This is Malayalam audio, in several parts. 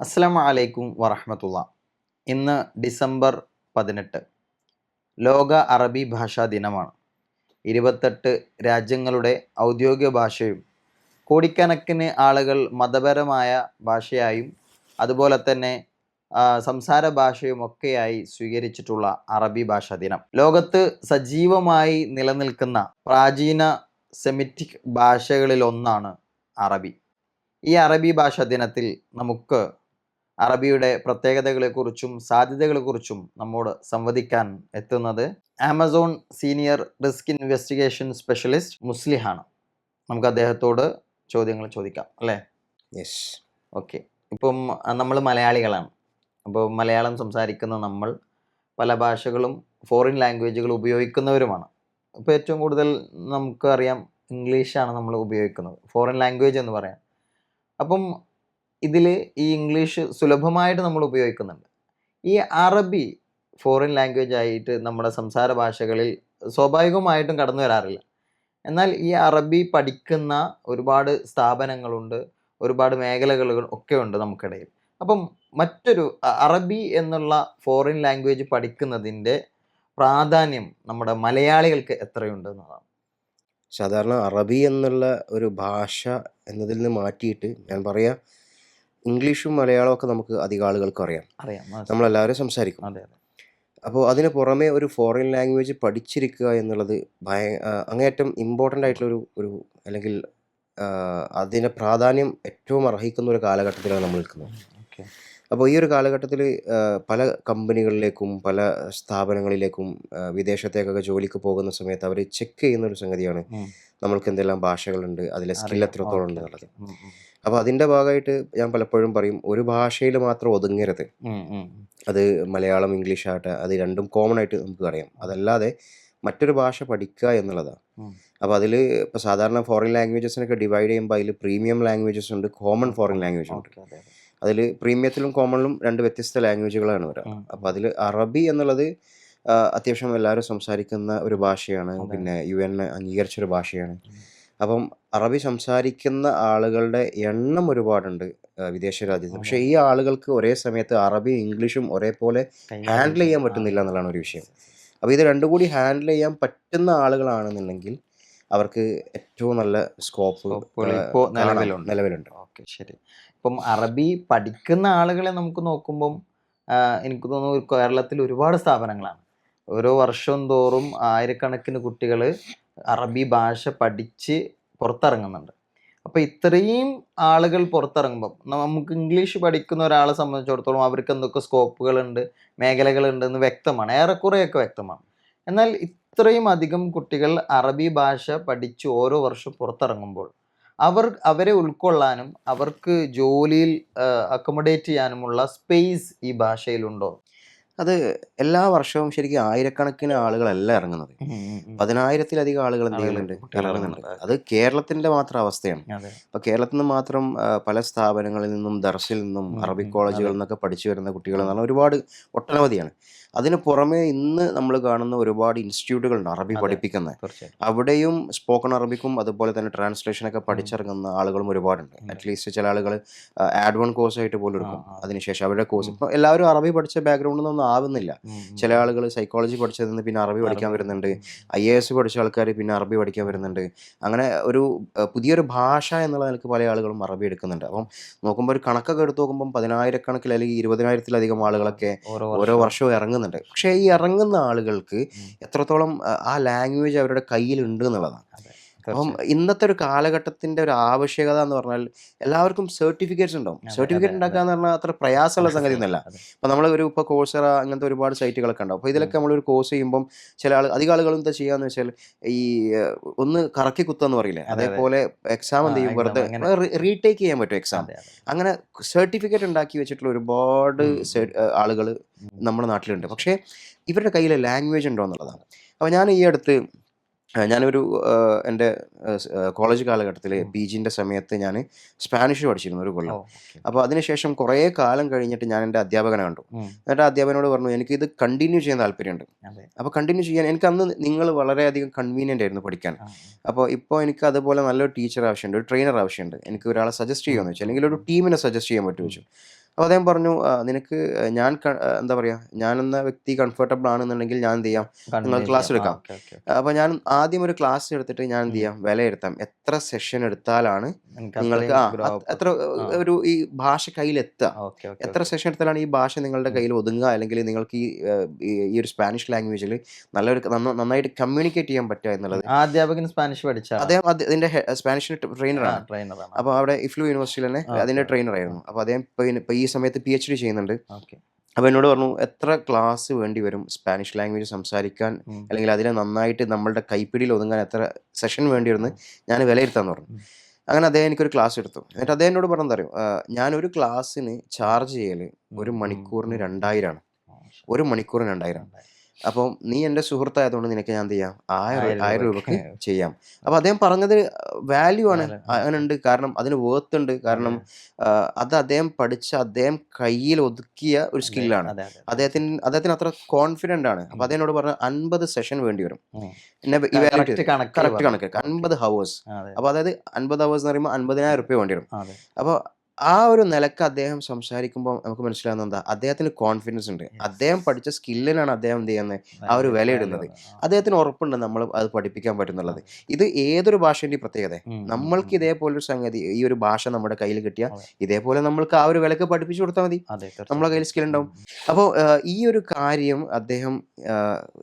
അസ്സലാമു അലൈക്കും വറഹമത്തുള്ള. ഇന്ന് ഡിസംബർ പതിനെട്ട്. ലോക അറബി ഭാഷാ ദിനമാണ്. ഇരുപത്തെട്ട് രാജ്യങ്ങളുടെ ഔദ്യോഗിക ഭാഷയും കോടിക്കണക്കിന് ആളുകൾ മതപരമായ ഭാഷയായും അതുപോലെ തന്നെ സംസാര ഭാഷയും ഒക്കെയായി സ്വീകരിച്ചിട്ടുള്ള അറബി ഭാഷാ ദിനം. ലോകത്ത് സജീവമായി നിലനിൽക്കുന്ന പ്രാചീന സെമിറ്റിക് ഭാഷകളിലൊന്നാണ് അറബി. ഈ അറബി ഭാഷാ ദിനത്തിൽ നമുക്ക് അറബിയുടെ പ്രത്യേകതകളെക്കുറിച്ചും സാധ്യതകളെക്കുറിച്ചും നമ്മോട് സംവദിക്കാൻ എത്തുന്നത് Amazon senior risk investigation specialist മുസ്ലിഹാണ്. നമുക്ക് അദ്ദേഹത്തോട് ചോദ്യങ്ങൾ ചോദിക്കാം അല്ലേ? Yes okay. ഇപ്പം നമ്മൾ മലയാളികളാണ്. അപ്പോൾ മലയാളം സംസാരിക്കുന്ന നമ്മൾ പല ഭാഷകളും ഫോറിൻ ലാംഗ്വേജുകൾ ഉപയോഗിക്കുന്നവരുമാണ്. ഇപ്പോൾ ഏറ്റവും കൂടുതൽ നമുക്കറിയാം ഇംഗ്ലീഷാണ് നമ്മൾ ഉപയോഗിക്കുന്നത്. ഫോറിൻ ലാംഗ്വേജ് എന്ന് പറയാം. അപ്പം ഇതിൽ ഈ ഇംഗ്ലീഷ് സുലഭമായിട്ട് നമ്മൾ ഉപയോഗിക്കുന്നുണ്ട്. ഈ അറബി ഫോറിൻ ലാംഗ്വേജ് ആയിട്ട് നമ്മുടെ സംസാര ഭാഷകളിൽ സ്വാഭാവികമായിട്ടും കടന്നു വരാറില്ല. എന്നാൽ ഈ അറബി പഠിക്കുന്ന ഒരുപാട് സ്ഥാപനങ്ങളുണ്ട് ഒരുപാട് മേഖലകൾ ഒക്കെ ഉണ്ട് നമുക്കിടയിൽ. അപ്പം മറ്റൊരു അറബി എന്നുള്ള ഫോറിൻ ലാംഗ്വേജ് പഠിക്കുന്നതിന്റെ പ്രാധാന്യം നമ്മുടെ മലയാളികൾക്ക് എത്രയുണ്ട് എന്നതാണ്. സാധാരണ അറബി എന്നുള്ള ഒരു ഭാഷ എന്നതിൽ നിന്ന് മാറ്റിയിട്ട് ഞാൻ പറയാ ഇംഗ്ലീഷും മലയാളവും ഒക്കെ നമുക്ക് അധികം ആളുകൾക്ക് അറിയാം അറിയാം. നമ്മളെല്ലാവരും സംസാരിക്കും അതെ അതെ അപ്പോൾ അതിന് പുറമെ ഒരു ഫോറിൻ ലാംഗ്വേജ് പഠിച്ചിരിക്കുക എന്നുള്ളത് ഭയ അങ്ങേറ്റം അങ്ങേയറ്റം ഇമ്പോർട്ടന്റ് ആയിട്ടുള്ള ഒരു ഒരു അല്ലെങ്കിൽ അതിന്റെ പ്രാധാന്യം ഏറ്റവും അർഹിക്കുന്ന ഒരു കാലഘട്ടത്തിലാണ് നമ്മൾ നിൽക്കുന്നത് അപ്പോൾ ഈ ഒരു കാലഘട്ടത്തിൽ പല കമ്പനികളിലേക്കും പല സ്ഥാപനങ്ങളിലേക്കും വിദേശത്തേക്കൊക്കെ ജോലിക്ക് പോകുന്ന സമയത്ത് അവർ ചെക്ക് ചെയ്യുന്ന ഒരു സംഗതിയാണ്. നമ്മൾക്ക് എന്തെല്ലാം ഭാഷകളുണ്ട് അതിലെ സ്കിൽ. എത്രത്തോളം ഉണ്ട് എന്നുള്ളത്. അപ്പോൾ അതിന്റെ ഭാഗമായിട്ട് ഞാൻ പലപ്പോഴും പറയും ഒരു ഭാഷയിൽ മാത്രം ഒതുങ്ങരുത്. അത് മലയാളം ഇംഗ്ലീഷ് ആകട്ടെ അത് രണ്ടും കോമൺ ആയിട്ട് നമുക്ക് അറിയാം അതല്ലാതെ മറ്റൊരു ഭാഷ പഠിക്കുക എന്നുള്ളതാണ്. അപ്പോൾ അതിൽ ഇപ്പോൾ സാധാരണ ഫോറിൻ ലാംഗ്വേജസിനൊക്കെ ഡിവൈഡ് ചെയ്യുമ്പോൾ അതിൽ പ്രീമിയം ലാംഗ്വേജസ് ഉണ്ട് കോമൺ ഫോറിൻ ലാംഗ്വേജ് ഉണ്ട്. അതിൽ പ്രീമിയത്തിലും കോമണിലും രണ്ട് വ്യത്യസ്ത ലാംഗ്വേജുകളാണ് വരിക. അപ്പോൾ അതിൽ അറബി എന്നുള്ളത് അത്യാവശ്യം എല്ലാവരും സംസാരിക്കുന്ന ഒരു ഭാഷയാണ് പിന്നെ യു എൻ അംഗീകരിച്ചൊരു ഭാഷയാണ്. അപ്പം അറബി സംസാരിക്കുന്ന ആളുകളുടെ എണ്ണം ഒരുപാടുണ്ട് വിദേശ രാജ്യത്ത്. പക്ഷേ ഈ ആളുകൾക്ക് ഒരേ സമയത്ത് അറബിയും ഇംഗ്ലീഷും ഒരേപോലെ ഹാൻഡിൽ ചെയ്യാൻ പറ്റുന്നില്ല എന്നുള്ളതാണ് ഒരു വിഷയം. അപ്പോൾ ഇത് രണ്ടും കൂടി ഹാൻഡിൽ ചെയ്യാൻ പറ്റുന്ന ആളുകളാണെന്നുണ്ടെങ്കിൽ അവർക്ക് ഏറ്റവും നല്ല സ്കോപ്പ് ഇപ്പോൾ നിലവിലുണ്ട്. നിലവിലുണ്ട്. ഓക്കെ ശരി. ഇപ്പം അറബി പഠിക്കുന്ന ആളുകളെ നമുക്ക് നോക്കുമ്പം എനിക്ക് തോന്നുന്നു കേരളത്തിൽ ഒരുപാട് സ്ഥാപനങ്ങളാണ്. ഓരോ വർഷം തോറും ആയിരക്കണക്കിന് കുട്ടികൾ അറബി ഭാഷ പഠിച്ച് പുറത്തിറങ്ങുന്നുണ്ട്. അപ്പോൾ ഇത്രയും ആളുകൾ പുറത്തിറങ്ങുമ്പം നമുക്ക് ഇംഗ്ലീഷ് പഠിക്കുന്ന ഒരാളെ സംബന്ധിച്ചിടത്തോളം അവർക്ക് എന്തൊക്കെ സ്കോപ്പുകളുണ്ട് മേഖലകളുണ്ട് എന്ന് വ്യക്തമാണ്. ഏറെക്കുറെയൊക്കെ വ്യക്തമാണ്. എന്നാൽ ഇത്രയും അധികം കുട്ടികൾ അറബി ഭാഷ പഠിച്ച് ഓരോ വർഷം പുറത്തിറങ്ങുമ്പോൾ അവർ അവരെ ഉൾക്കൊള്ളാനും അവർക്ക് ജോലിയിൽ അക്കോമഡേറ്റ് ചെയ്യാനുമുള്ള സ്പേസ് ഈ ഭാഷയിലുണ്ടോ? അത് എല്ലാ വർഷവും ശരിക്കും ആയിരക്കണക്കിന് ആളുകളല്ല ഇറങ്ങുന്നത്. പതിനായിരത്തിലധികം ആളുകൾ എന്ത് ചെയ്യുന്നുണ്ട്? ഇറങ്ങുന്നുണ്ട്. അത് കേരളത്തിന്റെ മാത്രം അവസ്ഥയാണ്. അപ്പൊ കേരളത്തിൽ നിന്ന് മാത്രം പല സ്ഥാപനങ്ങളിൽ നിന്നും ദർസിൽ നിന്നും അറബിക് കോളേജുകളിൽ നിന്നൊക്കെ പഠിച്ചു വരുന്ന കുട്ടികൾ എന്ന് പറഞ്ഞാൽ ഒരുപാട് ഒട്ടനവധിയാണ്. അതിന് പുറമെ ഇന്ന് നമ്മൾ കാണുന്ന ഒരുപാട് ഇൻസ്റ്റിറ്റ്യൂട്ടുകളുണ്ട് അറബി. പഠിപ്പിക്കുന്നത് അവിടെയും സ്പോക്കൺ അറബിക്കും അതുപോലെ തന്നെ ട്രാൻസ്ലേഷനൊക്കെ പഠിച്ചിറങ്ങുന്ന ആളുകളും ഒരുപാടുണ്ട്. അറ്റ്ലീസ്റ്റ് ചില ആളുകൾ ആഡ് വൺ കോഴ്സ് ആയിട്ട് പോലും എടുക്കും. അതിനുശേഷം അവരുടെ കോഴ്സ് ഇപ്പം എല്ലാവരും അറബി പഠിച്ച ബാക്ക്ഗ്രൗണ്ടിൽ നിന്നൊന്നും ആവുന്നില്ല. ചില ആളുകൾ സൈക്കോളജി പഠിച്ചതിൽ നിന്ന് പിന്നെ അറബി പഠിക്കാൻ വരുന്നുണ്ട്. ഐ എ എസ് പഠിച്ച ആൾക്കാർ പിന്നെ അറബി പഠിക്കാൻ വരുന്നുണ്ട് അങ്ങനെ ഒരു പുതിയൊരു ഭാഷ എന്നുള്ള നിലയ്ക്ക് പല ആളുകളും അറബി എടുക്കുന്നുണ്ട് അപ്പം നോക്കുമ്പോൾ ഒരു കണക്കൊക്കെ എടുത്ത് നോക്കുമ്പോൾ പതിനായിരക്കണക്കിൽ അല്ലെങ്കിൽ ഇരുപതിനായിരത്തിലധികം ആളുകളൊക്കെ ഓരോ വർഷവും. വർഷവും ഇറങ്ങുന്നുണ്ട്. പക്ഷേ ഈ ഇറങ്ങുന്ന ആളുകൾക്ക് എത്രത്തോളം ആ ലാംഗ്വേജ് അവരുടെ കയ്യിലുണ്ട് എന്നുള്ളതാണ്. അപ്പം ഇന്നത്തെ ഒരു കാലഘട്ടത്തിന്റെ ഒരു ആവശ്യകത എന്ന് പറഞ്ഞാൽ എല്ലാവർക്കും സർട്ടിഫിക്കറ്റ്സ് ഉണ്ടാവും. സർട്ടിഫിക്കറ്റ് ഉണ്ടാക്കുക എന്ന് പറഞ്ഞാൽ അത്ര പ്രയാസമുള്ള സംഗതി ഒന്നല്ല അപ്പൊ നമ്മൾ ഒരു ഇപ്പോൾ കോഴ്സറ അങ്ങനത്തെ ഒരുപാട് സൈറ്റുകളൊക്കെ ഉണ്ടാവും. അപ്പോൾ ഇതിലൊക്കെ നമ്മളൊരു കോഴ്സ് ചെയ്യുമ്പോൾ ചില ആൾ അധികം ആളുകളും എന്താ ചെയ്യാന്ന് വെച്ചാൽ ഈ ഒന്ന് കറക്കി കുത്തെന്ന് പറയില്ലേ? അതെ, അതെ. അതേപോലെ എക്സാം എന്ത് ചെയ്യും? വെറുതെ റീടേക്ക് ചെയ്യാൻ പറ്റും എക്സാം. അങ്ങനെ സർട്ടിഫിക്കറ്റ് ഉണ്ടാക്കി വെച്ചിട്ടുള്ള ഒരുപാട്. ആളുകൾ നമ്മുടെ നാട്ടിലുണ്ട്. പക്ഷേ ഇവരുടെ കയ്യിൽ ലാംഗ്വേജ് ഉണ്ടോ എന്നുള്ളതാണ്. അപ്പോൾ ഞാൻ ഈ അടുത്ത് ഞാനൊരു എന്റെ കോളേജ് കാലഘട്ടത്തിൽ. പി ജിന്റെ സമയത്ത് ഞാൻ സ്പാനിഷ് പഠിച്ചിരുന്നു ഒരു കൊല്ലം. അപ്പോൾ അതിനുശേഷം കുറേ കാലം കഴിഞ്ഞിട്ട് ഞാൻ എന്റെ അധ്യാപകനെ കണ്ടു. എന്നിട്ട് അധ്യാപകനോട് പറഞ്ഞു എനിക്ക് ഇത് കണ്ടിന്യൂ ചെയ്യാൻ താല്പര്യമുണ്ട്. അപ്പോൾ കണ്ടിന്യൂ ചെയ്യാൻ എനിക്ക് അന്ന് നിങ്ങൾ വളരെയധികം കൺവീനിയന്റ് ആയിരുന്നു പഠിക്കാൻ. അപ്പോൾ ഇപ്പോൾ എനിക്ക് അതുപോലെ നല്ലൊരു ടീച്ചർ ആവശ്യമുണ്ട് ഒരു ട്രെയിനർ ആവശ്യമുണ്ട്. എനിക്ക് ഒരാളെ സജസ്റ്റ് ചെയ്യുമെന്ന് വെച്ചു. അല്ലെങ്കിൽ ഒരു ടീമിനെ സജസ്റ്റ് ചെയ്യാൻ പറ്റുമെന്ന് വെച്ചു. അപ്പോൾ അദ്ദേഹം പറഞ്ഞു നിനക്ക് ഞാൻ എന്താ പറയുക ഞാൻ എന്ന വ്യക്തി കംഫർട്ടബിൾ ആണെന്നുണ്ടെങ്കിൽ ഞാൻ എന്ത് ചെയ്യാം. നിങ്ങൾ ക്ലാസ് എടുക്കാം. അപ്പോൾ ഞാൻ ആദ്യം ഒരു ക്ലാസ് എടുത്തിട്ട് ഞാൻ എന്ത് ചെയ്യാം? വിലയിരുത്താം എത്ര സെഷൻ എടുത്താലാണ് നിങ്ങൾക്ക് എത്ര ഒരു ഈ ഭാഷ കയ്യിലെത്തുക. എത്ര സെഷൻ എടുത്താലാണ് ഈ ഭാഷ നിങ്ങളുടെ കയ്യിൽ ഒതുങ്ങുക? അല്ലെങ്കിൽ നിങ്ങൾക്ക് ഈ ഈ- ഒരു സ്പാനിഷ് ലാംഗ്വേജിൽ നല്ലൊരു നന്നായിട്ട് കമ്മ്യൂണിക്കേറ്റ് ചെയ്യാൻ പറ്റുക എന്നുള്ളത്. അധ്യാപകൻ സ്പാനിഷ് പഠിച്ച അദ്ദേഹം അതിന്റെ ഇതിന്റെ സ്പാനിഷ് ട്രെയിനറാണ് ട്രെയിനറാണ് അപ്പോൾ അവിടെ ഇഫ്ലു യൂണിവേഴ്സിറ്റിയിൽ തന്നെ അതിന്റെ ട്രെയിനറായിരുന്നു ട്രെയിനർ ആയിരുന്നു. അപ്പോൾ അദ്ദേഹം ഇപ്പോൾ ഈ സമയത്ത് പി എച്ച് ഡി ചെയ്യുന്നുണ്ട് അപ്പൊ അപ്പോൾ എന്നോട് പറഞ്ഞു എത്ര ക്ലാസ് വേണ്ടി വരും സ്പാനിഷ് ലാംഗ്വേജ് സംസാരിക്കാൻ? അല്ലെങ്കിൽ അതിനെ നന്നായിട്ട് നമ്മളുടെ കൈപ്പിടിയിൽ ഒതുങ്ങാൻ എത്ര സെഷൻ വേണ്ടി വരുന്നു ഞാൻ വിലയിരുത്താന്ന് പറഞ്ഞു. അങ്ങനെ അദ്ദേഹം എനിക്കൊരു ക്ലാസ് എടുത്തു. എന്നിട്ട് അദ്ദേഹം എന്നോട് പറഞ്ഞത് തരും ഞാനൊരു ക്ലാസ്സിന് ചാർജ് ചെയ്യൽ ഒരു മണിക്കൂറിന് രണ്ടായിരമാണ് ഒരു മണിക്കൂറിന് രണ്ടായിരം. അപ്പം നീ എന്റെ സുഹൃത്തായതുകൊണ്ട് നിനക്ക് ഞാൻ എന്ത് ചെയ്യാം? ആയിരം ആയിരം രൂപക്ക്. ചെയ്യാം. അപ്പോൾ അദ്ദേഹം പറഞ്ഞത് വാല്യൂ ആണ്. അങ്ങനുണ്ട് കാരണം അതിന് വേർത്ത് ഉണ്ട്. കാരണം അത്. അദ്ദേഹം പഠിച്ച അദ്ദേഹം കയ്യിൽ ഒതുക്കിയ ഒരു സ്കില്ലാണ് അദ്ദേഹത്തിന് അദ്ദേഹത്തിന് അത്ര കോൺഫിഡന്റ് ആണ്. അപ്പോൾ അദ്ദേഹം എന്നോട് പറഞ്ഞ അൻപത് സെഷൻ വേണ്ടി വരും. കറക്റ്റ് കണക്ക് അൻപത് ഹവേഴ്സ് അപ്പോൾ അതായത് അൻപത് ഹവേഴ്സ് എന്ന് പറയുമ്പോൾ അൻപതിനായിരം റുപ്യ വേണ്ടി വരും. അപ്പോൾ ആ ഒരു നിലയ്ക്ക് അദ്ദേഹം സംസാരിക്കുമ്പോൾ നമുക്ക് മനസ്സിലാകുന്ന എന്താ അദ്ദേഹത്തിന് കോൺഫിഡൻസ് ഉണ്ട്. അദ്ദേഹം പഠിച്ച സ്കില്ലിനാണ് അദ്ദേഹം എന്ത് ചെയ്യുന്നത് ആ ഒരു വിലയിടുന്നത്. അദ്ദേഹത്തിന് ഉറപ്പുണ്ട് നമ്മൾ അത് പഠിപ്പിക്കാൻ പറ്റുന്നുള്ളത്. ഇത് ഏതൊരു ഭാഷേന്റെയും പ്രത്യേകത? നമ്മൾക്ക് ഇതേപോലൊരു സംഗതി ഈ ഒരു ഭാഷ നമ്മുടെ കയ്യിൽ കിട്ടിയ ഇതേപോലെ നമ്മൾക്ക് ആ ഒരു വിലക്ക് പഠിപ്പിച്ചു കൊടുത്താൽ മതി. നമ്മളെ കയ്യിൽ സ്കിൽ ഉണ്ടാവും. അപ്പോൾ ഈ ഒരു കാര്യം അദ്ദേഹം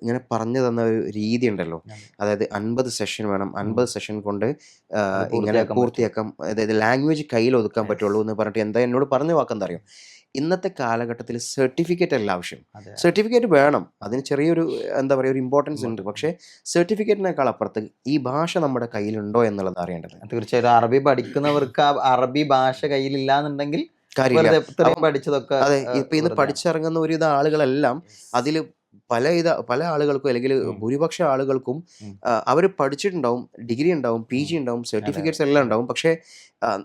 ഇങ്ങനെ പറഞ്ഞു തന്ന ഒരു രീതി ഉണ്ടല്ലോ. അതായത് അൻപത് സെഷൻ വേണം. അൻപത് സെഷൻ കൊണ്ട് ഇങ്ങനെ പൂർത്തിയാക്കാൻ പൂർത്തിയാക്കാം. അതായത് ലാംഗ്വേജ് കയ്യിൽ ഒതുക്കാൻ പറ്റുള്ളൂ എന്ന് പറഞ്ഞിട്ട് എന്താ എന്നോട് പറഞ്ഞ വാക്കെന്താ അറിയാം ഇന്നത്തെ കാലഘട്ടത്തിൽ സർട്ടിഫിക്കറ്റ് അല്ല ആവശ്യം. സർട്ടിഫിക്കറ്റ് വേണം. അതിന് ചെറിയൊരു എന്താ പറയുക ഒരു ഇമ്പോർട്ടൻസ് ഉണ്ട്. പക്ഷേ സർട്ടിഫിക്കറ്റിനേക്കാൾ അപ്പുറത്ത് ഈ ഭാഷ നമ്മുടെ കയ്യിലുണ്ടോ എന്നുള്ളത് അറിയേണ്ടത് തീർച്ചയായിട്ടും അറബി പഠിക്കുന്നവർക്ക് അറബി ഭാഷ കയ്യിലില്ല എന്നുണ്ടെങ്കിൽ പഠിച്ചതൊക്കെ അതെ ഇപ്പൊ ഇന്ന്. പഠിച്ചിറങ്ങുന്ന ഒരുവിധ ആളുകളെല്ലാം അതിൽ പല ഇത പല ആളുകൾക്കും അല്ലെങ്കിൽ. ഭൂരിപക്ഷ ആളുകൾക്കും അവർ പഠിച്ചിട്ടുണ്ടാവും ഡിഗ്രി ഉണ്ടാവും പി ജി ഉണ്ടാവും സർട്ടിഫിക്കറ്റ്സ് എല്ലാം ഉണ്ടാവും. പക്ഷേ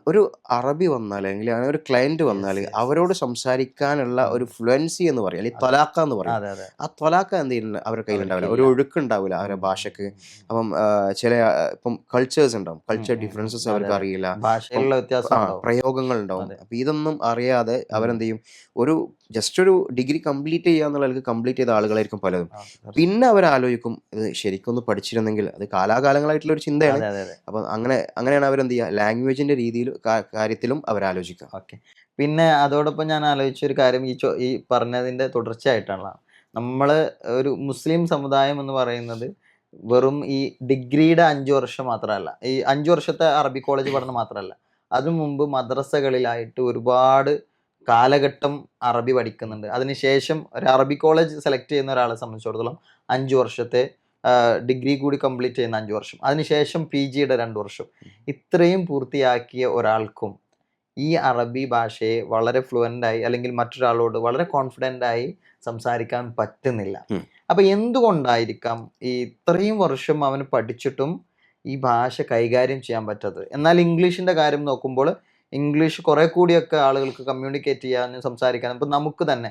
ഒരു അറബി വന്നാൽ അല്ലെങ്കിൽ അങ്ങനെ ഒരു ക്ലയന്റ് വന്നാൽ അവരോട് സംസാരിക്കാനുള്ള ഒരു ഫ്ലുവൻസി എന്ന് പറയും അല്ലെങ്കിൽ തൊലാക്ക എന്ന് പറയും. ആ തൊലാക്ക എന്ത് ചെയ്യുന്നുണ്ട് അവരുടെ കയ്യിലുണ്ടാവില്ല ഒരു. ഒഴുക്കുണ്ടാവില്ല അവരുടെ ഭാഷക്ക്. അപ്പം ചില ഇപ്പം കൾച്ചേഴ്സ് ഉണ്ടാവും. കൾച്ചർ ഡിഫറൻസസ് അവർക്ക് അറിയില്ല. ഭാഷയിലുള്ള വ്യത്യാസം പ്രയോഗങ്ങൾ ഉണ്ടാവും. അപ്പം ഇതൊന്നും അറിയാതെ അവരെന്ത് ചെയ്യും? ഒരു ജസ്റ്റ് ഒരു ഡിഗ്രി കംപ്ലീറ്റ് ചെയ്യാന്നുള്ള കംപ്ലീറ്റ് ചെയ്ത ആളുകളായിരിക്കും പലതും. പിന്നെ അവർ ആലോചിക്കും ഇത് ശരിക്കും ഒന്ന് പഠിച്ചിരുന്നെങ്കിൽ അത് കാലാകാലങ്ങളായിട്ടുള്ള ഒരു ചിന്തയാണ് അപ്പം അങ്ങനെ അങ്ങനെയാണ് അവരെന്ത് ചെയ്യുക? ലാംഗ്വേജിന്റെ രീതിയിൽ കാര്യത്തിലും അവർ ആലോചിക്കുക ഓക്കെ. പിന്നെ അതോടൊപ്പം ഞാൻ ആലോചിച്ച ഒരു കാര്യം ഈ ചോ ഈ പറഞ്ഞതിന്റെ തുടർച്ചയായിട്ടുള്ള നമ്മൾ ഒരു മുസ്ലിം സമുദായം എന്ന് പറയുന്നത് വെറും ഈ ഡിഗ്രിയുടെ അഞ്ചു വർഷം മാത്രമല്ല ഈ അഞ്ചു വർഷത്തെ അറബി കോളേജ് പഠനം മാത്രമല്ല അതിനു മുമ്പ് മദ്രസകളിലായിട്ട് ഒരുപാട് കാലഘട്ടം അറബി പഠിക്കുന്നുണ്ട്. അതിനുശേഷം ഒരു അറബി കോളേജ് സെലക്ട് ചെയ്യുന്ന ഒരാളെ സംബന്ധിച്ചിടത്തോളം അഞ്ചു വർഷത്തെ ഡിഗ്രി കൂടി കംപ്ലീറ്റ് ചെയ്യുന്ന അഞ്ചു വർഷം. അതിനുശേഷം പി ജിയുടെ രണ്ട് വർഷം. ഇത്രയും പൂർത്തിയാക്കിയ ഒരാൾക്കും ഈ അറബി ഭാഷയെ വളരെ ഫ്ലുവന്റ് ആയി അല്ലെങ്കിൽ മറ്റൊരാളോട് വളരെ കോൺഫിഡന്റ് ആയി സംസാരിക്കാൻ പറ്റുന്നില്ല. അപ്പം എന്തുകൊണ്ടായിരിക്കാം ഈ ഇത്രയും വർഷം അവന് പഠിച്ചിട്ടും ഈ ഭാഷ കൈകാര്യം ചെയ്യാൻ പറ്റാത്തത്? എന്നാൽ ഇംഗ്ലീഷിന്റെ കാര്യം നോക്കുമ്പോൾ ഇംഗ്ലീഷ് കുറേ കൂടിയൊക്കെ ആളുകൾക്ക് കമ്മ്യൂണിക്കേറ്റ് ചെയ്യാനും സംസാരിക്കാനും ഇപ്പം നമുക്ക് തന്നെ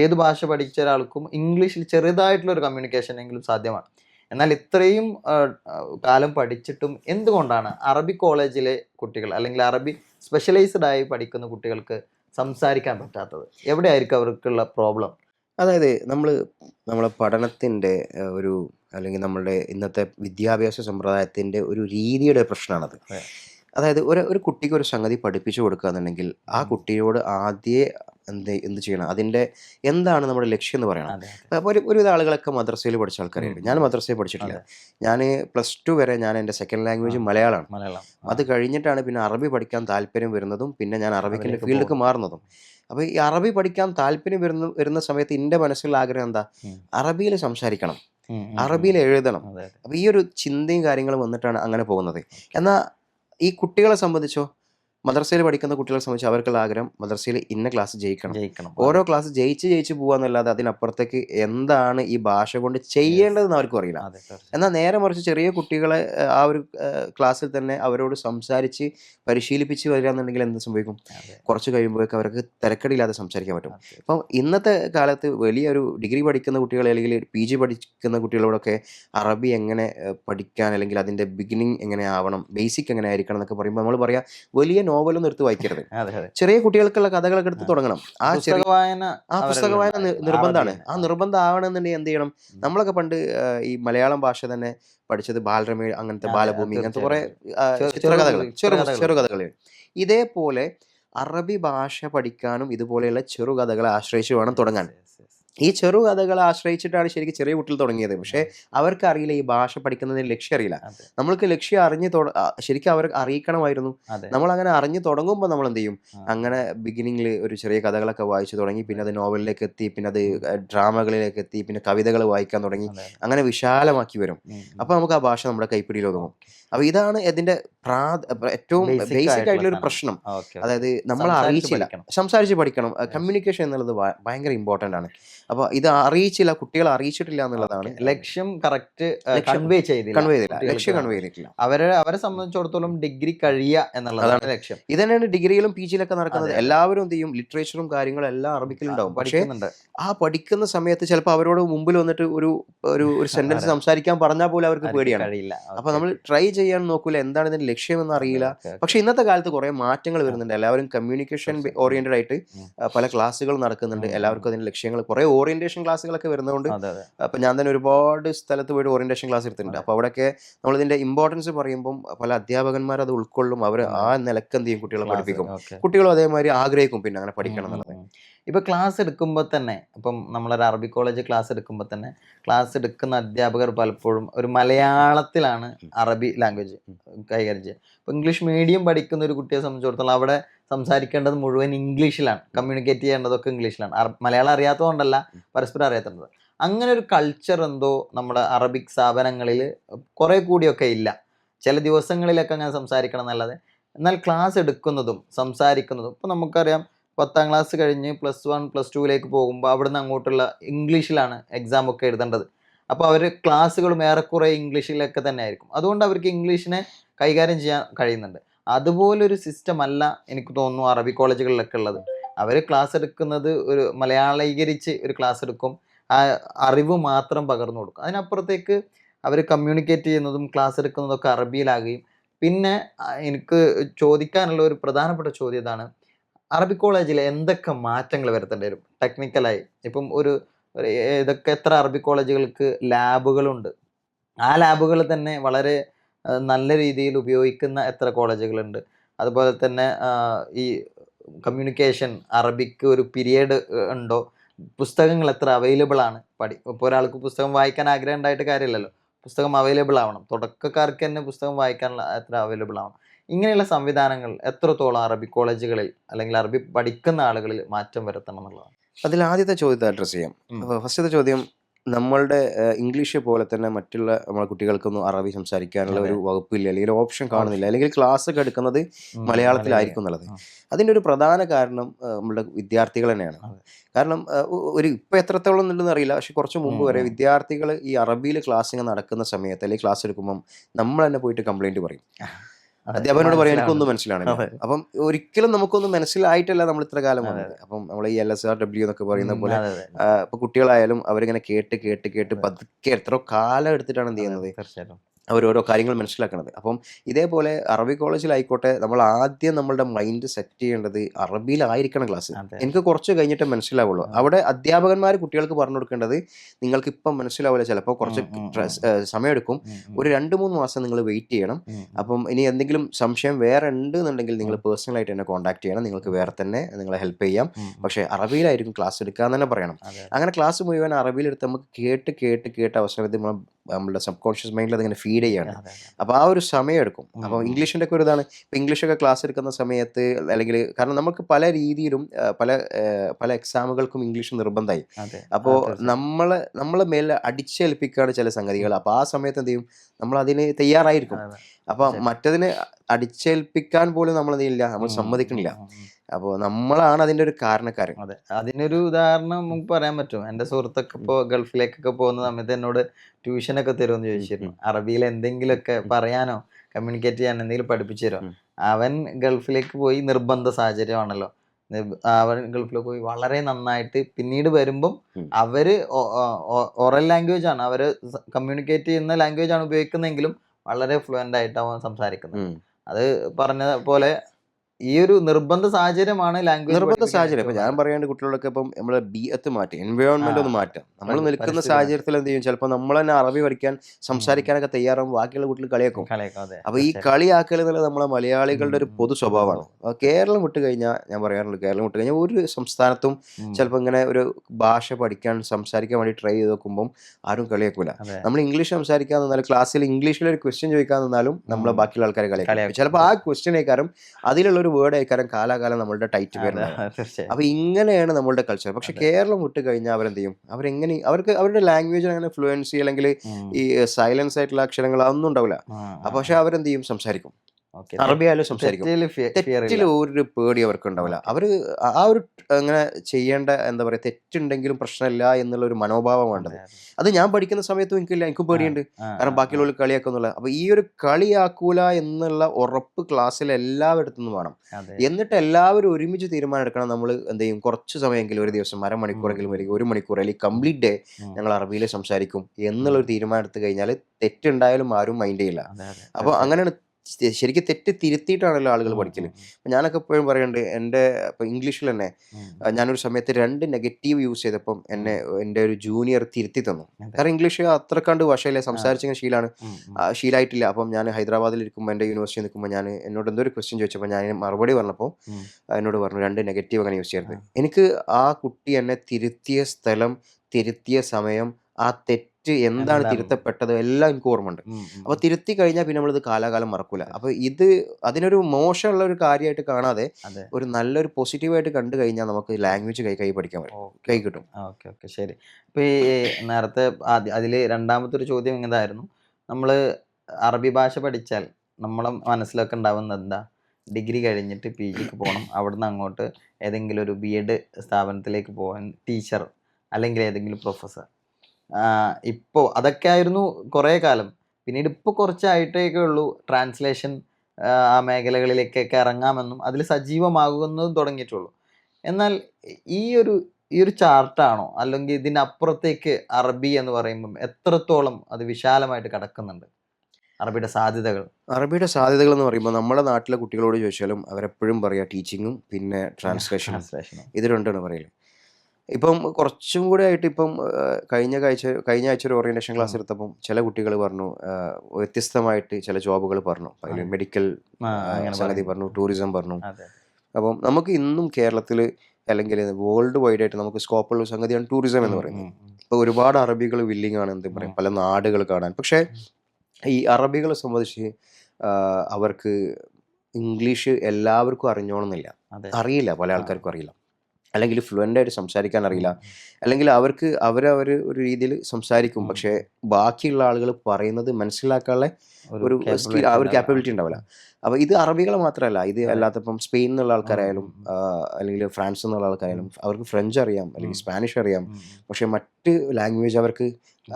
ഏത് ഭാഷ പഠിച്ച ഒരാൾക്കും ഇംഗ്ലീഷിൽ ചെറുതായിട്ടുള്ള ഒരു കമ്മ്യൂണിക്കേഷൻ എങ്കിലും സാധ്യമാണ്. എന്നാൽ ഇത്രയും കാലം പഠിച്ചിട്ടും എന്തുകൊണ്ടാണ് അറബി കോളേജിലെ കുട്ടികൾ അല്ലെങ്കിൽ അറബി സ്പെഷ്യലൈസ്ഡ് ആയി പഠിക്കുന്ന കുട്ടികൾക്ക് സംസാരിക്കാൻ പറ്റാത്തത്? എവിടെയായിരിക്കും അവർക്കുള്ള പ്രോബ്ലം അതായത് നമ്മൾ നമ്മളെ പഠനത്തിന്റെ ഒരു അല്ലെങ്കിൽ നമ്മളുടെ ഇന്നത്തെ വിദ്യാഭ്യാസ സമ്പ്രദായത്തിന്റെ ഒരു രീതിയുടെ പ്രശ്നമാണത്. അതായത് ഒരു ഒരു കുട്ടിക്ക് ഒരു സംഗതി പഠിപ്പിച്ചു കൊടുക്കുക എന്നുണ്ടെങ്കിൽ ആ കുട്ടിയോട് ആദ്യേ എന്ത് എന്ത് ചെയ്യണം? അതിന്റെ എന്താണ് നമ്മുടെ ലക്ഷ്യം എന്ന് പറയണം. അപ്പോൾ ഒരു ഒരുവിധ ആളുകളൊക്കെ മദ്രസയിൽ പഠിച്ച ആൾക്കാരായിരിക്കും ഞാൻ മദ്രസയിൽ പഠിച്ചിട്ടില്ല. ഞാൻ പ്ലസ് ടു വരെ ഞാൻ എന്റെ സെക്കൻഡ് ലാംഗ്വേജ് മലയാളമാണ്. മലയാളം. അത് കഴിഞ്ഞിട്ടാണ് പിന്നെ അറബി പഠിക്കാൻ താല്പര്യം വരുന്നതും പിന്നെ ഞാൻ അറബിക്കിന്റെ ഫീൽഡിലേക്ക് മാറുന്നതും. അപ്പോൾ ഈ അറബി പഠിക്കാൻ താല്പര്യം വരുന്ന വരുന്ന സമയത്ത് എന്റെ മനസ്സിലുള്ള ആഗ്രഹം എന്താ? അറബിയിൽ സംസാരിക്കണം. അറബിയിൽ എഴുതണം. അപ്പോൾ ഈ ഒരു ചിന്തയും കാര്യങ്ങളും വന്നിട്ടാണ് അങ്ങനെ പോകുന്നത്. എന്നാൽ ഈ കുട്ടികളെ സംബന്ധിച്ചോ? മദ്രസയിൽ പഠിക്കുന്ന കുട്ടികളെ സംബന്ധിച്ച് അവർക്കുള്ള ആഗ്രഹം മദ്രസയിൽ ഇന്ന ക്ലാസ് ജയിക്കണം. ജയിക്കണം. ഓരോ ക്ലാസ് ജയിച്ച് ജയിച്ച് പോവാന്നല്ലാതെ അതിനപ്പുറത്തേക്ക് എന്താണ് ഈ ഭാഷ കൊണ്ട് ചെയ്യേണ്ടതെന്ന് അവർക്കും അറിയില്ല. എന്നാൽ നേരെ മറിച്ച് ചെറിയ കുട്ടികളെ ആ ഒരു ക്ലാസ്സിൽ തന്നെ അവരോട് സംസാരിച്ച് പരിശീലിപ്പിച്ച് വരികയാണെന്നുണ്ടെങ്കിൽ എന്ത് സംഭവിക്കും? കുറച്ച് കഴിയുമ്പോഴേക്ക് അവർക്ക് തിരക്കടിയില്ലാതെ സംസാരിക്കാൻ പറ്റും. അപ്പം ഇന്നത്തെ കാലത്ത് വലിയൊരു ഡിഗ്രി പഠിക്കുന്ന കുട്ടികളെ അല്ലെങ്കിൽ പി ജി പഠിക്കുന്ന കുട്ടികളോടൊക്കെ അറബി എങ്ങനെ പഠിക്കാൻ അല്ലെങ്കിൽ അതിന്റെ ബിഗിനിങ് എങ്ങനെ ആവണം ബേസിക് എങ്ങനെ ആയിരിക്കണം എന്നൊക്കെ പറയുമ്പോൾ നമ്മൾ പറയാം വലിയ നോവലൊന്നും എടുത്ത് വായിക്കരുത്. ചെറിയ കുട്ടികൾക്കുള്ള കഥകളൊക്കെ എടുത്ത് തുടങ്ങണം. ആ ചെറിയ വായന ആ പുസ്തക വായന നിർബന്ധമാണ് ആ. നിർബന്ധം ആവണമെന്നുണ്ടെങ്കിൽ എന്ത് ചെയ്യണം? നമ്മളൊക്കെ പണ്ട് ഈ മലയാളം ഭാഷ തന്നെ പഠിച്ചത് ബാലരമ അങ്ങനത്തെ ബാലഭൂമി അങ്ങനത്തെ കുറെ ചെറുകഥകൾ ചെറു- ചെറുകഥകൾ. ഇതേപോലെ അറബി ഭാഷ പഠിക്കാനും ഇതുപോലെയുള്ള ചെറുകഥകളെ ആശ്രയിച്ച് വേണം തുടങ്ങാൻ. ഈ ചെറുകഥകളെ ആശ്രയിച്ചിട്ടാണ് ശരിക്കും ചെറിയ കുട്ടികൾ തുടങ്ങിയത്. പക്ഷേ അവർക്ക് അറിയില്ല ഈ ഭാഷ പഠിക്കുന്നതിന് ലക്ഷ്യം അറിയില്ല. നമ്മൾക്ക് ലക്ഷ്യം അറിഞ്ഞ് ശരിക്കും അവർക്ക് അറിയിക്കണമായിരുന്നു. നമ്മൾ അങ്ങനെ അറിഞ്ഞു തുടങ്ങുമ്പോൾ നമ്മൾ എന്ത് ചെയ്യും അങ്ങനെ ബിഗിനിങ്ങിൽ ഒരു ചെറിയ കഥകളൊക്കെ വായിച്ചു തുടങ്ങി പിന്നെ അത് നോവലിലേക്ക് എത്തി പിന്നെ അത് ഡ്രാമകളിലേക്ക് എത്തി പിന്നെ കവിതകൾ വായിക്കാൻ തുടങ്ങി. അങ്ങനെ വിശാലമാക്കി വരും. ഉം, ഉം. അപ്പൊ നമുക്ക് ആ ഭാഷ നമ്മുടെ കൈപ്പിടിയിൽ ഒതുങ്ങും. അപ്പൊ ഇതാണ് ഇതിന്റെ പ്രാ ഏറ്റവും ബേസിക് ആയിട്ടുള്ള ഒരു പ്രശ്നം. അതായത് നമ്മൾ അറിയിച്ചില്ല. സംസാരിച്ച് പഠിക്കണം. കമ്മ്യൂണിക്കേഷൻ എന്നുള്ളത് ഭയങ്കര ഇമ്പോർട്ടന്റ് ആണ്. അപ്പൊ ഇത് അറിയിച്ചില്ല കുട്ടികൾ അറിയിച്ചിട്ടില്ല എന്നുള്ളതാണ് ലക്ഷ്യം കറക്റ്റ് കൺവേ ചെയ്തില്ല. കൺവേ ചെയ്തില്ല. ലക്ഷ്യം കൺവേ ചെയ്തിട്ടില്ല. അവരെ അവരെ സംബന്ധിച്ചിടത്തോളം ഡിഗ്രി കഴിയുക എന്നുള്ളതാണ് ലക്ഷ്യം. ഇത് തന്നെയാണ് ഡിഗ്രിയിലും പി ജിയിലൊക്കെ നടക്കുന്നത്. എല്ലാവരും എന്ത് ചെയ്യും? ലിറ്ററേച്ചറും കാര്യങ്ങളും എല്ലാം അറബിക്കിലുണ്ടാവും പക്ഷേ ആ പഠിക്കുന്ന സമയത്ത് ചിലപ്പോൾ അവരോട് മുമ്പിൽ വന്നിട്ട് ഒരു ഒരു സെന്റൻസ് സംസാരിക്കാൻ പറഞ്ഞാൽ പോലും അവർക്ക് പേടിയാണ്. അപ്പൊ നമ്മൾ ട്രൈ ചെയ്യാൻ നോക്കൂല. എന്താണ് ഇതിന്റെ ലക്ഷ്യമെന്ന് അറിയില്ല. പക്ഷെ ഇന്നത്തെ കാലത്ത് കുറെ മാറ്റങ്ങൾ വരുന്നുണ്ട്. എല്ലാവരും കമ്മ്യൂണിക്കേഷൻ. ഓറിയന്റഡ് ആയിട്ട് പല ക്ലാസ്സുകൾ നടക്കുന്നുണ്ട്. എല്ലാവർക്കും അതിന്റെ ലക്ഷ്യങ്ങൾ കുറെ ഓറിയന്റേഷൻ ക്ലാസ്സുകളൊക്കെ വരുന്നതുകൊണ്ട് അപ്പൊ ഞാൻ തന്നെ ഒരുപാട് സ്ഥലത്ത് പോയിട്ട് ഓറിയന്റേഷൻ ക്ലാസ് എടുത്തിട്ടുണ്ട്. അപ്പൊ അവിടെയൊക്കെ നമ്മൾ ഇതിന്റെ ഇമ്പോർട്ടൻസ് പറയുമ്പോൾ പല അധ്യാപകന്മാർ അത് ഉൾക്കൊള്ളും. അവർ ആ നിലയ്ക്ക് എന്ത് ചെയ്യും? കുട്ടികളെ പഠിപ്പിക്കും. കുട്ടികളും അതേമാതിരി ആഗ്രഹിക്കും പിന്നെ അങ്ങനെ പഠിക്കണം എന്നുള്ളത്. ഇപ്പൊ ക്ലാസ് എടുക്കുമ്പോൾ തന്നെ ഇപ്പം നമ്മളൊരു അറബി കോളേജ് ക്ലാസ് എടുക്കുമ്പോൾ തന്നെ ക്ലാസ് എടുക്കുന്ന അധ്യാപകർ പലപ്പോഴും ഒരു മലയാളത്തിലാണ് അറബി ലാംഗ്വേജ് കൈകാര്യം ചെയ്യുക. ഇപ്പോൾ ഇംഗ്ലീഷ് മീഡിയം പഠിക്കുന്ന ഒരു കുട്ടിയെ സംബന്ധിച്ചിടത്തോളം അവിടെ സംസാരിക്കേണ്ടത് മുഴുവൻ ഇംഗ്ലീഷിലാണ് കമ്മ്യൂണിക്കേറ്റ് ചെയ്യേണ്ടതൊക്കെ ഇംഗ്ലീഷിലാണ് മലയാളം അറിയാത്തതുകൊണ്ടല്ല പരസ്പരം അറിയാത്തത്. അങ്ങനെ ഒരു കൾച്ചർ എന്തോ നമ്മുടെ അറബിക് സ്ഥാപനങ്ങളിൽ കുറേ കൂടിയൊക്കെ ഇല്ല. ചില ദിവസങ്ങളിലൊക്കെ അങ്ങനെ സംസാരിക്കണം എന്നല്ലാതെ എന്നാൽ ക്ലാസ് എടുക്കുന്നതും സംസാരിക്കുന്നതും ഇപ്പം നമുക്കറിയാം പത്താം ക്ലാസ് കഴിഞ്ഞ് പ്ലസ് വൺ പ്ലസ് ടുവിലേക്ക് പോകുമ്പോൾ അവിടുന്ന് അങ്ങോട്ടുള്ള ഇംഗ്ലീഷിലാണ് എക്സാം ഒക്കെ എഴുതേണ്ടത്. അപ്പോൾ അവർ ക്ലാസ്സുകളും ഏറെക്കുറെ ഇംഗ്ലീഷിലൊക്കെ തന്നെ ആയിരിക്കും. അതുകൊണ്ട് അവർക്ക് ഇംഗ്ലീഷിനെ കൈകാര്യം ചെയ്യാൻ കഴിയുന്നുണ്ട്. അതുപോലൊരു സിസ്റ്റം അല്ല എനിക്ക് തോന്നുന്നു അറബി കോളേജുകളിലൊക്കെ ഉള്ളത്. അവർ ക്ലാസ് എടുക്കുന്നത് ഒരു മലയാളീകരിച്ച് ഒരു ക്ലാസ് എടുക്കും. ആ അറിവ് മാത്രം പകർന്നു കൊടുക്കും. അതിനപ്പുറത്തേക്ക് അവർ കമ്മ്യൂണിക്കേറ്റ് ചെയ്യുന്നതും ക്ലാസ് എടുക്കുന്നതൊക്കെ അറബിയിലാകുകയും. പിന്നെ എനിക്ക് ചോദിക്കാനുള്ള ഒരു പ്രധാനപ്പെട്ട ചോദ്യം ഇതാണ്. അറബി കോളേജിൽ എന്തൊക്കെ മാറ്റങ്ങൾ വരുത്തേണ്ടി വരും? ടെക്നിക്കലായി ഇപ്പം ഒരു ഇതൊക്കെ എത്ര അറബി കോളേജുകൾക്ക് ലാബുകളുണ്ട്? ആ ലാബുകൾ തന്നെ വളരെ നല്ല രീതിയിൽ ഉപയോഗിക്കുന്ന എത്ര കോളേജുകളുണ്ട്? അതുപോലെ തന്നെ ഈ കമ്മ്യൂണിക്കേഷൻ അറബിക്ക് ഒരു പീരിയഡ് ഉണ്ടോ? പുസ്തകങ്ങൾ എത്ര അവൈലബിൾ ആണ്? പഠി ഇപ്പോൾ ഒരാൾക്ക് പുസ്തകം വായിക്കാൻ ആഗ്രഹം ഉണ്ടായിട്ട് കാര്യമില്ലല്ലോ. പുസ്തകം അവൈലബിൾ ആവണം. തുടക്കക്കാർക്ക് തന്നെ പുസ്തകം വായിക്കാനുള്ള എത്ര അവൈലബിൾ ആവണം? ഇങ്ങനെയുള്ള സംവിധാനങ്ങൾ എത്രത്തോളം അറബി കോളേജുകളിൽ അല്ലെങ്കിൽ അറബി പഠിക്കുന്ന ആളുകളിൽ മാറ്റം വരുത്തണം എന്നുള്ളതാണ്. അതിൽ ആദ്യത്തെ ചോദ്യത്തെ അഡ്രസ്സ് ചെയ്യാം. ഫസ്റ്റത്തെ ചോദ്യം നമ്മളുടെ ഇംഗ്ലീഷ് പോലെ തന്നെ മറ്റുള്ള നമ്മളെ കുട്ടികൾക്കൊന്നും അറബി സംസാരിക്കാനുള്ള ഒരു വകുപ്പില്ല അല്ലെങ്കിൽ ഓപ്ഷൻ കാണുന്നില്ല അല്ലെങ്കിൽ ക്ലാസ് ഒക്കെ എടുക്കുന്നത് മലയാളത്തിലായിരിക്കും എന്നുള്ളത്. അതിന്റെ ഒരു പ്രധാന കാരണം നമ്മുടെ വിദ്യാർത്ഥികൾ തന്നെയാണ്. കാരണം ഒരു ഇപ്പം എത്രത്തോളം ഉണ്ടെന്ന് അറിയില്ല പക്ഷെ കുറച്ച് മുമ്പ് വരെ വിദ്യാർത്ഥികൾ ഈ അറബിയിൽ ക്ലാസ് നടക്കുന്ന സമയത്ത് അല്ലെങ്കിൽ ക്ലാസ് എടുക്കുമ്പം നമ്മൾ തന്നെ പോയിട്ട് കംപ്ലൈന്റ് പറയും. അധ്യാപകനോട് പറയാൻ. എനിക്കൊന്നും മനസ്സിലാണ്. അപ്പം ഒരിക്കലും നമുക്കൊന്നും മനസ്സിലായിട്ടല്ല നമ്മൾ ഇത്ര കാലം വന്നത്. അപ്പം നമ്മൾ ഈ എൽ എസ് ആർ ഡബ്ല്യു എന്നൊക്കെ പറയുന്ന പോലെ ഇപ്പൊ കുട്ടികളായാലും അവരിങ്ങനെ കേട്ട് കേട്ട് കേട്ട് പതുക്കെ എത്ര കാലം എടുത്തിട്ടാണ് എന്ത് ചെയ്യുന്നത്. ഓരോ കാര്യങ്ങൾ മനസ്സിലാക്കുന്നത് അപ്പം ഇതേപോലെ അറബി കോളേജിലായിക്കോട്ടെ നമ്മൾ ആദ്യം നമ്മളുടെ മൈൻഡ് സെറ്റ് ചെയ്യേണ്ടത് അറബിയിലായിരിക്കണം ക്ലാസ്. എനിക്ക് കുറച്ച് കഴിഞ്ഞിട്ട് മനസ്സിലാവുള്ളൂ. അവിടെ അധ്യാപകന്മാർ കുട്ടികൾക്ക് പറഞ്ഞു കൊടുക്കേണ്ടത് നിങ്ങൾക്ക് ഇപ്പം മനസ്സിലാവില്ല ചിലപ്പോൾ കുറച്ച് സമയം എടുക്കും സമയമെടുക്കും. ഒരു രണ്ട് മൂന്ന് മാസം നിങ്ങൾ വെയിറ്റ് ചെയ്യണം. അപ്പം ഇനി എന്തെങ്കിലും സംശയം വേറെ ഉണ്ട് എന്നുണ്ടെങ്കിൽ നിങ്ങൾ പേഴ്സണലായിട്ട് എന്നെ കോൺടാക്ട് ചെയ്യണം. നിങ്ങൾക്ക് വേറെ തന്നെ നിങ്ങളെ ഹെൽപ്പ് ചെയ്യാം. പക്ഷേ അറബിയിലായിരിക്കും ക്ലാസ് എടുക്കുക എന്ന് തന്നെ പറയണം. അങ്ങനെ ക്ലാസ് മുഴുവൻ അറബിയിലെടുത്ത് നമുക്ക് കേട്ട് കേട്ട് കേട്ട് അവസരത്തിൽ നമ്മൾ നമ്മുടെ സബ് കോൺഷ്യസ് മൈൻഡിൽ അതിങ്ങനെ ഫീഡ് ചെയ്യാണ്. അപ്പോൾ ആ ഒരു സമയം എടുക്കും അപ്പോൾ. ഇംഗ്ലീഷിന്റെ ഒക്കെ ഒരു ഇതാണ് ഇപ്പോൾ ഇംഗ്ലീഷൊക്കെ ക്ലാസ് എടുക്കുന്ന സമയത്ത് അല്ലെങ്കിൽ കാരണം നമുക്ക് പല രീതിയിലും പല പല എക്സാമുകൾക്കും ഇംഗ്ലീഷ് നിർബന്ധമായി അപ്പോൾ. നമ്മളെ നമ്മളെ മേലെ അടിച്ചേൽപ്പിക്കുകയാണ് ചില സംഗതികൾ അപ്പോൾ ആ സമയത്ത് എന്ത് ചെയ്യും നമ്മൾ അതിന് തയ്യാറായിരിക്കും. അപ്പോൾ. മറ്റതിന് അടിച്ചേൽപ്പിക്കാൻ പോലും നമ്മൾ എന്തില്ല നമ്മൾ സമ്മതിക്കണില്ല. അപ്പോൾ നമ്മളാണ് അതിന്റെ ഒരു കാരണക്കാരൻ അതെ. അതിനൊരു ഉദാഹരണം നമുക്ക് പറയാൻ പറ്റും. എന്റെ സുഹൃത്തൊക്കെ ഇപ്പോൾ ഗൾഫിലേക്കൊക്കെ പോകുന്ന സമയത്ത് എന്നോട് ട്യൂഷനൊക്കെ തരുമെന്ന് ചോദിച്ചിരുന്നു. അറബിയിൽ എന്തെങ്കിലുമൊക്കെ പറയാനോ കമ്മ്യൂണിക്കേറ്റ് ചെയ്യാൻ എന്തെങ്കിലും പഠിപ്പിച്ചു തരുമോ അവൻ ഗൾഫിലേക്ക് പോയി നിർബന്ധ സാഹചര്യമാണല്ലോ. അവൻ ഗൾഫിലേക്ക് പോയി വളരെ നന്നായിട്ട് പിന്നീട് വരുമ്പം അവർ ഓറൽ ലാംഗ്വേജ് ആണ്. അവർ കമ്മ്യൂണിക്കേറ്റ് ചെയ്യുന്ന ലാംഗ്വേജ് ആണ് ഉപയോഗിക്കുന്നതെങ്കിലും വളരെ ഫ്ലുവന്റ് ആയിട്ട് അവൻ സംസാരിക്കുന്നത്. അത് പറഞ്ഞ പോലെ ഈ ഒരു നിർബന്ധ സാഹചര്യമാണ് ലാംഗ്വേജ് നിർബന്ധ സാഹചര്യം. ഇപ്പൊ ഞാൻ പറയാണ്ട് കുട്ടികളൊക്കെ ഇപ്പം നമ്മളെ ബിയത്ത് മാറ്റി എൻവയോൺമെന്റ് ഒന്ന് മാറ്റാം. നമ്മൾ നിൽക്കുന്ന സാഹചര്യത്തിൽ എന്ത് ചെയ്യും? ചിലപ്പോൾ നമ്മൾ തന്നെ അറബി പഠിക്കാൻ സംസാരിക്കാനൊക്കെ തയ്യാറാകും ബാക്കിയുള്ള കുട്ടികൾ കളിയാക്കും. അപ്പൊ ഈ കളിയാക്കൽ എന്നുള്ളത് നമ്മളെ മലയാളികളുടെ ഒരു പൊതു സ്വഭാവമാണ്. കേരളം വിട്ട് കഴിഞ്ഞാൽ ഞാൻ പറയാറുണ്ട് കേരളം വിട്ട് കഴിഞ്ഞാൽ ഒരു സംസ്ഥാനത്തും. ചിലപ്പോൾ ഇങ്ങനെ ഒരു ഭാഷ പഠിക്കാൻ സംസാരിക്കാൻ വേണ്ടി ട്രൈ ചെയ്ത് നോക്കുമ്പോൾ ആരും കളിയാക്കൂല. നമ്മൾ ഇംഗ്ലീഷ് സംസാരിക്കാൻ നിന്നാലും ക്ലാസ്സിൽ ഇംഗ്ലീഷിൽ ഒരു ക്വസ്റ്റ്യൻ ചോദിക്കാൻ നിന്നാലും നമ്മളെ ബാക്കിയുള്ള ആൾക്കാരെ കളിയാക്കും. ചിലപ്പോൾ ആ ക്വസ്റ്റ്യനേക്കാരും അതിലുള്ള ഒരു വേർഡ് ആയിക്കാരം കാലാകാലം നമ്മളുടെ ടൈറ്റ് വരുന്നത് അപ്പൊ ഇങ്ങനെയാണ് നമ്മളുടെ കൾച്ചർ പക്ഷെ. കേരളം വിട്ട് കഴിഞ്ഞാൽ അവരെന്ത് ചെയ്യും അവരെങ്ങനെ അവർക്ക് അവരുടെ ലാംഗ്വേജ് അങ്ങനെ ഫ്ലുവൻസി അല്ലെങ്കിൽ ഈ സൈലൻസ് ആയിട്ടുള്ള അക്ഷരങ്ങൾ അതൊന്നും ഉണ്ടാവില്ല അപ്പൊ പക്ഷെ അവരെന്ത് ചെയ്യും സംസാരിക്കും. ഓക്കേ. അറബി സംസാരിക്കും. തെറ്റിൽ ഒരു പേടി അവർക്ക് ഉണ്ടാവില്ല അവർ ആ- ഒരു അങ്ങനെ ചെയ്യേണ്ട എന്താ പറയാ തെറ്റുണ്ടെങ്കിലും പ്രശ്നമില്ല എന്നുള്ള ഒരു മനോഭാവം വേണ്ടത്. അതെ, ഞാൻ പഠിക്കുന്ന സമയത്തും എനിക്കില്ല. എനിക്കും പേടിയുണ്ട്. കാരണം ബാക്കിയുള്ള കളിയാക്കുന്നുള്ള അപ്പൊ ഈ ഒരു കളിയാക്കൂല എന്നുള്ള ഉറപ്പ് ക്ലാസ്സിൽ എല്ലാവരിടത്തു നിന്നും വേണം. എന്നിട്ട് എല്ലാവരും ഒരുമിച്ച് തീരുമാനം എടുക്കണം. നമ്മൾ എന്ത് ചെയ്യും? കുറച്ച് സമയമെങ്കിലും ഒരു ദിവസം അരമണിക്കൂറെങ്കിലും വരിക ഒരു മണിക്കൂർ അല്ലെങ്കിൽ കംപ്ലീറ്റ് ഡേ. ഞങ്ങൾ അറബിയിൽ സംസാരിക്കും എന്നുള്ള ഒരു തീരുമാനം എടുത്തു കഴിഞ്ഞാൽ തെറ്റുണ്ടായാലും ആരും മൈൻഡ് ചെയ്യില്ല. അപ്പോൾ. അങ്ങനെയാണ് ശരിക്കും തെറ്റ് തിരുത്തിയിട്ടാണല്ലോ ആളുകൾ പഠിക്കുന്നത് ഞാനൊക്കെ എപ്പോഴും പറയുന്നുണ്ട് എന്റെ ഇപ്പൊ ഇംഗ്ലീഷിൽ തന്നെ ഞാനൊരു സമയത്ത് രണ്ട് നെഗറ്റീവ് യൂസ് ചെയ്തപ്പം എന്നെ എന്റെ ഒരു ജൂനിയർ തിരുത്തി തന്നു. കാരണം ഇംഗ്ലീഷ് അത്രക്കണ്ട് ഭാഷയിലെ സംസാരിച്ച ശീലമാണ് ശീലായിട്ടില്ല. ശീലമായിട്ടില്ല അപ്പം ഞാൻ ഹൈദരാബാദിൽ ഇരിക്കുമ്പോൾ എന്റെ യൂണിവേഴ്സിറ്റി നിൽക്കുമ്പോൾ ഞാൻ എന്നോട് എന്തോ ഒരു ക്വസ്റ്റ്യൻ ചോദിച്ചപ്പോൾ ഞാൻ മറുപടി പറഞ്ഞപ്പോൾ എന്നോട് പറഞ്ഞു രണ്ട് നെഗറ്റീവ് അങ്ങനെ യൂസ് ചെയ്യരുത്. എനിക്ക് ആ കുട്ടി എന്നെ തിരുത്തിയ സ്ഥലം തിരുത്തിയ സമയം ആ തെറ്റ് എന്താണ് എന്താണ്? തിരുത്തപ്പെട്ടത് എല്ലാം എനിക്ക് ഓർമ്മയുണ്ട്. ഉം, ഉം, അപ്പൊ തിരുത്തി കഴിഞ്ഞാൽ പിന്നെ നമ്മളിത് കാലാകാലം മറക്കൂല. അപ്പൊ ഇത് അതിനൊരു മോശമുള്ള ഒരു കാര്യമായിട്ട് കാണാതെ ഒരു നല്ലൊരു പോസിറ്റീവായിട്ട് കണ്ടു കഴിഞ്ഞാൽ നമുക്ക് ലാംഗ്വേജ് കൈ കൈ പഠിക്കാൻ പറ്റും. കൈ കിട്ടും. Okay okay. ശരി. ഇപ്പൊ ഈ നേരത്തെ അതിൽ അതിൽ രണ്ടാമത്തെ ഒരു ചോദ്യം ഇങ്ങതായിരുന്നു നമ്മൾ അറബി ഭാഷ പഠിച്ചാൽ നമ്മളെ മനസ്സിലൊക്കെ ഉണ്ടാവുന്നത് എന്താ? ഡിഗ്രി കഴിഞ്ഞിട്ട് പി ജിക്ക് പോകണം അവിടുന്ന് അങ്ങോട്ട് ഏതെങ്കിലും ഒരു ബി എഡ് സ്ഥാപനത്തിലേക്ക് പോകാൻ ടീച്ചർ അല്ലെങ്കിൽ ഏതെങ്കിലും പ്രൊഫസർ. ഇപ്പോൾ അതൊക്കെ ആയിരുന്നു കുറേ കാലം. പിന്നീട് ഇപ്പോൾ കുറച്ചായിട്ടേക്കേ ഉള്ളൂ ട്രാൻസ്ലേഷൻ ആ മേഖലകളിലേക്കൊക്കെ ഇറങ്ങാമെന്നും അതിൽ സജീവമാകുമെന്നും തുടങ്ങിയിട്ടുള്ളൂ. എന്നാൽ ഈ ഒരു ഈ ഒരു ചാർട്ടാണോ അല്ലെങ്കിൽ ഇതിനപ്പുറത്തേക്ക് അറബി എന്ന് പറയുമ്പം എത്രത്തോളം അത് വിശാലമായിട്ട് കിടക്കുന്നുണ്ട്? അറബിയുടെ സാധ്യതകൾ. അറബിയുടെ സാധ്യതകൾ എന്ന് പറയുമ്പോൾ നമ്മുടെ നാട്ടിലെ കുട്ടികളോട് ചോദിച്ചാലും അവരെപ്പോഴും പറയുക ടീച്ചിങ്ങും പിന്നെ ട്രാൻസ്ലേഷനും ഇത് രണ്ടാണ് പറയൽ. ഇപ്പം കുറച്ചും കൂടെ ആയിട്ട് ഇപ്പം കഴിഞ്ഞ കാഴ്ച കഴിഞ്ഞ ആഴ്ച ഒരു ഓറിയന്റേഷൻ ക്ലാസ്. എടുത്തപ്പം ചില കുട്ടികൾ പറഞ്ഞു വ്യത്യസ്തമായിട്ട് ചില ജോബുകൾ പറഞ്ഞു. അതിൽ മെഡിക്കൽ സംഗതി പറഞ്ഞു ടൂറിസം പറഞ്ഞു. അപ്പം നമുക്ക് ഇന്നും കേരളത്തിൽ അല്ലെങ്കിൽ വേൾഡ് വൈഡ് ആയിട്ട് നമുക്ക് സ്കോപ്പുള്ള സംഗതിയാണ് ടൂറിസം എന്ന് പറയുന്നത്. ഉം. ഒരുപാട് അറബികൾ വില്ലിങ് ആണ് എന്ത് പറയും പല നാടുകൾ കാണാൻ. പക്ഷേ ഈ അറബികളെ സംബന്ധിച്ച് അവർക്ക് ഇംഗ്ലീഷ് എല്ലാവർക്കും അറിഞ്ഞോണമെന്നില്ല അറിയില്ല പല ആൾക്കാർക്കും അറിയില്ല. അല്ലെങ്കിൽ ഫ്ലുവന്റ് ആയിട്ട് സംസാരിക്കാൻ അറിയില്ല. അല്ലെങ്കിൽ അവർക്ക് അവരവർ ഒരു രീതിയിൽ സംസാരിക്കും. പക്ഷേ ബാക്കിയുള്ള ആളുകൾ പറയുന്നത് മനസ്സിലാക്കാനുള്ള. ഒരു സ്കിൽ ആ ഒരു കാപ്പബിലിറ്റി ഉണ്ടാവില്ല. അപ്പോൾ ഇത് അറബികൾ മാത്രമല്ല ഇത്. അല്ലാത്തപ്പം സ്പെയിൻ എന്നുള്ള ആൾക്കാരായാലും അല്ലെങ്കിൽ ഫ്രാൻസ് എന്നുള്ള ആൾക്കാരായാലും അവർക്ക് ഫ്രഞ്ച് അറിയാം അല്ലെങ്കിൽ സ്പാനിഷ് അറിയാം. പക്ഷെ മറ്റ് ലാംഗ്വേജ് അവർക്ക്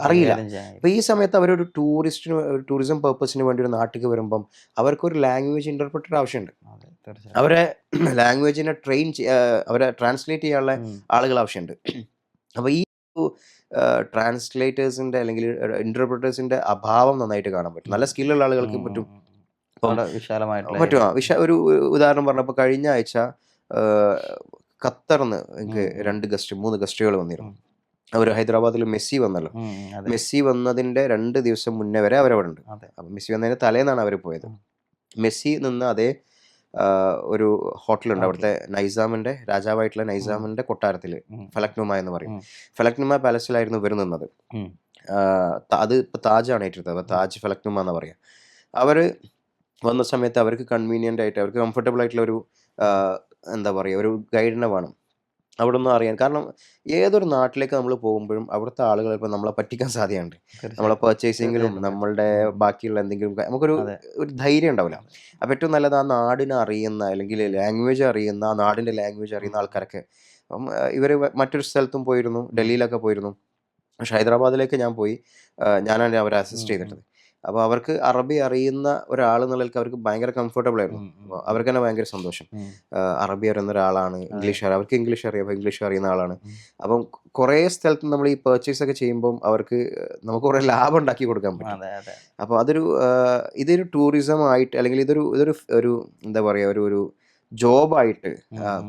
അറിയില്ല. അപ്പോൾ ഈ സമയത്ത് അവരൊരു ടൂറിസ്റ്റിന് ടൂറിസം പർപ്പസിന് വേണ്ടി ഒരു നാട്ടിലേക്ക് വരുമ്പം അവർക്കൊരു ലാംഗ്വേജ് ഇന്റർപ്രറ്റർ ആവശ്യമുണ്ട്. അവരെ ലാംഗ്വേജിനെ ട്രെയിൻ അവരെ ട്രാൻസ്ലേറ്റ് ചെയ്യാനുള്ള ആളുകൾ ആവശ്യമുണ്ട്. അപ്പോൾ ഈ ട്രാൻസ്ലേറ്റേഴ്സിന്റെ അല്ലെങ്കിൽ ഇന്റർപ്രറ്റേഴ്സിന്റെ അഭാവം നന്നായിട്ട് കാണാൻ പറ്റും. നല്ല സ്കില്ലുള്ള ആളുകൾക്ക് പറ്റും. വിശാലമായിട്ട് പറ്റും. വിശ ഒരു ഉദാഹരണം പറഞ്ഞപ്പോൾ കഴിഞ്ഞ ആഴ്ച ഖത്തറിന്ന് എനിക്ക്. രണ്ട് ഗസ്റ്റ് മൂന്ന് ഗസ്റ്റുകൾ വന്നിരുന്നു. അവർ ഹൈദരാബാദിൽ മെസ്സി വന്നല്ലോ. മെസ്സി വന്നതിന്റെ രണ്ട് ദിവസം മുന്നേ വരെ അവരവിടെ ഉണ്ട് മെസ്സി വന്നതിന്റെ തലേന്നാണ് അവർ പോയത്. മെസ്സി നിന്ന് അതേ ഒരു ഹോട്ടലുണ്ട്. അവിടുത്തെ നൈസാമിന്റെ രാജാവായിട്ടുള്ള നൈസാമിന്റെ കൊട്ടാരത്തിൽ. ഫലക്നുമ എന്ന് പറയും. ഫലക്നുമ പാലസിലായിരുന്നു ഇവർ നിന്നത്. അത് ഇപ്പൊ താജാണ് ഏറ്റെടുത്തത് അപ്പൊ താജ് ഫലക്നുമ എന്ന് പറയാം. അവർ വന്ന സമയത്ത് അവർക്ക് കൺവീനിയന്റ് ആയിട്ട് അവർക്ക് കംഫർട്ടബിൾ ആയിട്ടുള്ള ഒരു എന്താ പറയുക ഒരു ഗൈഡിനെ വേണം. അവിടെ ഒന്നും അറിയാൻ. കാരണം ഏതൊരു നാട്ടിലേക്ക് നമ്മൾ പോകുമ്പോഴും അവിടുത്തെ ആളുകൾ ഇപ്പം നമ്മളെ പറ്റിക്കാൻ സാധ്യതയുണ്ട്. നമ്മളെ. പർച്ചേസിങ്ങിലും നമ്മളുടെ ബാക്കിയുള്ള എന്തെങ്കിലും ക- നമുക്കൊരു ഒരു ധൈര്യം ഉണ്ടാവില്ല. അപ്പം ഏറ്റവും നല്ലത് ആ നാടിനെ അറിയുന്ന അല്ലെങ്കിൽ ലാംഗ്വേജ് അറിയുന്ന ആ നാടിന്റെ ലാംഗ്വേജ് അറിയുന്ന ആൾക്കാരൊക്കെ. അപ്പം ഇവർ മറ്റൊരു സ്ഥലത്തും പോയിരുന്നു ഡൽഹിയിലൊക്കെ പോയിരുന്നു. പക്ഷെ ഹൈദരാബാദിലേക്ക് ഞാൻ പോയി ആ, ഞാനാണ് അവരെ അസിസ്റ്റ്. ചെയ്തിട്ടത്. അപ്പോൾ അവർക്ക് അറബി അറിയുന്ന ഒരാൾ എന്നുള്ളവർക്ക് അവർക്ക് ഭയങ്കര കംഫർട്ടബിൾ ആയിരുന്നു. അവർക്ക് തന്നെ ഭയങ്കര സന്തോഷം. അറബി അറിയുന്ന ഒരാളാണ് ഇംഗ്ലീഷ് അറിയാം. അവർക്ക് ഇംഗ്ലീഷ് അറിയാം അപ്പോൾ ഇംഗ്ലീഷ് അറിയുന്ന ആളാണ്. അപ്പം കുറേ സ്ഥലത്ത് നമ്മൾ ഈ പർച്ചേസ് ഒക്കെ ചെയ്യുമ്പോൾ അവർക്ക് നമുക്ക് കുറേ ലാഭം ഉണ്ടാക്കി കൊടുക്കാൻ പറ്റും. അപ്പോൾ അതൊരു ഇതൊരു ടൂറിസം ആയിട്ട് അല്ലെങ്കിൽ ഇതൊരു ഇതൊരു ഒരു എന്താ പറയുക ഒരു ഒരു ജോബായിട്ട്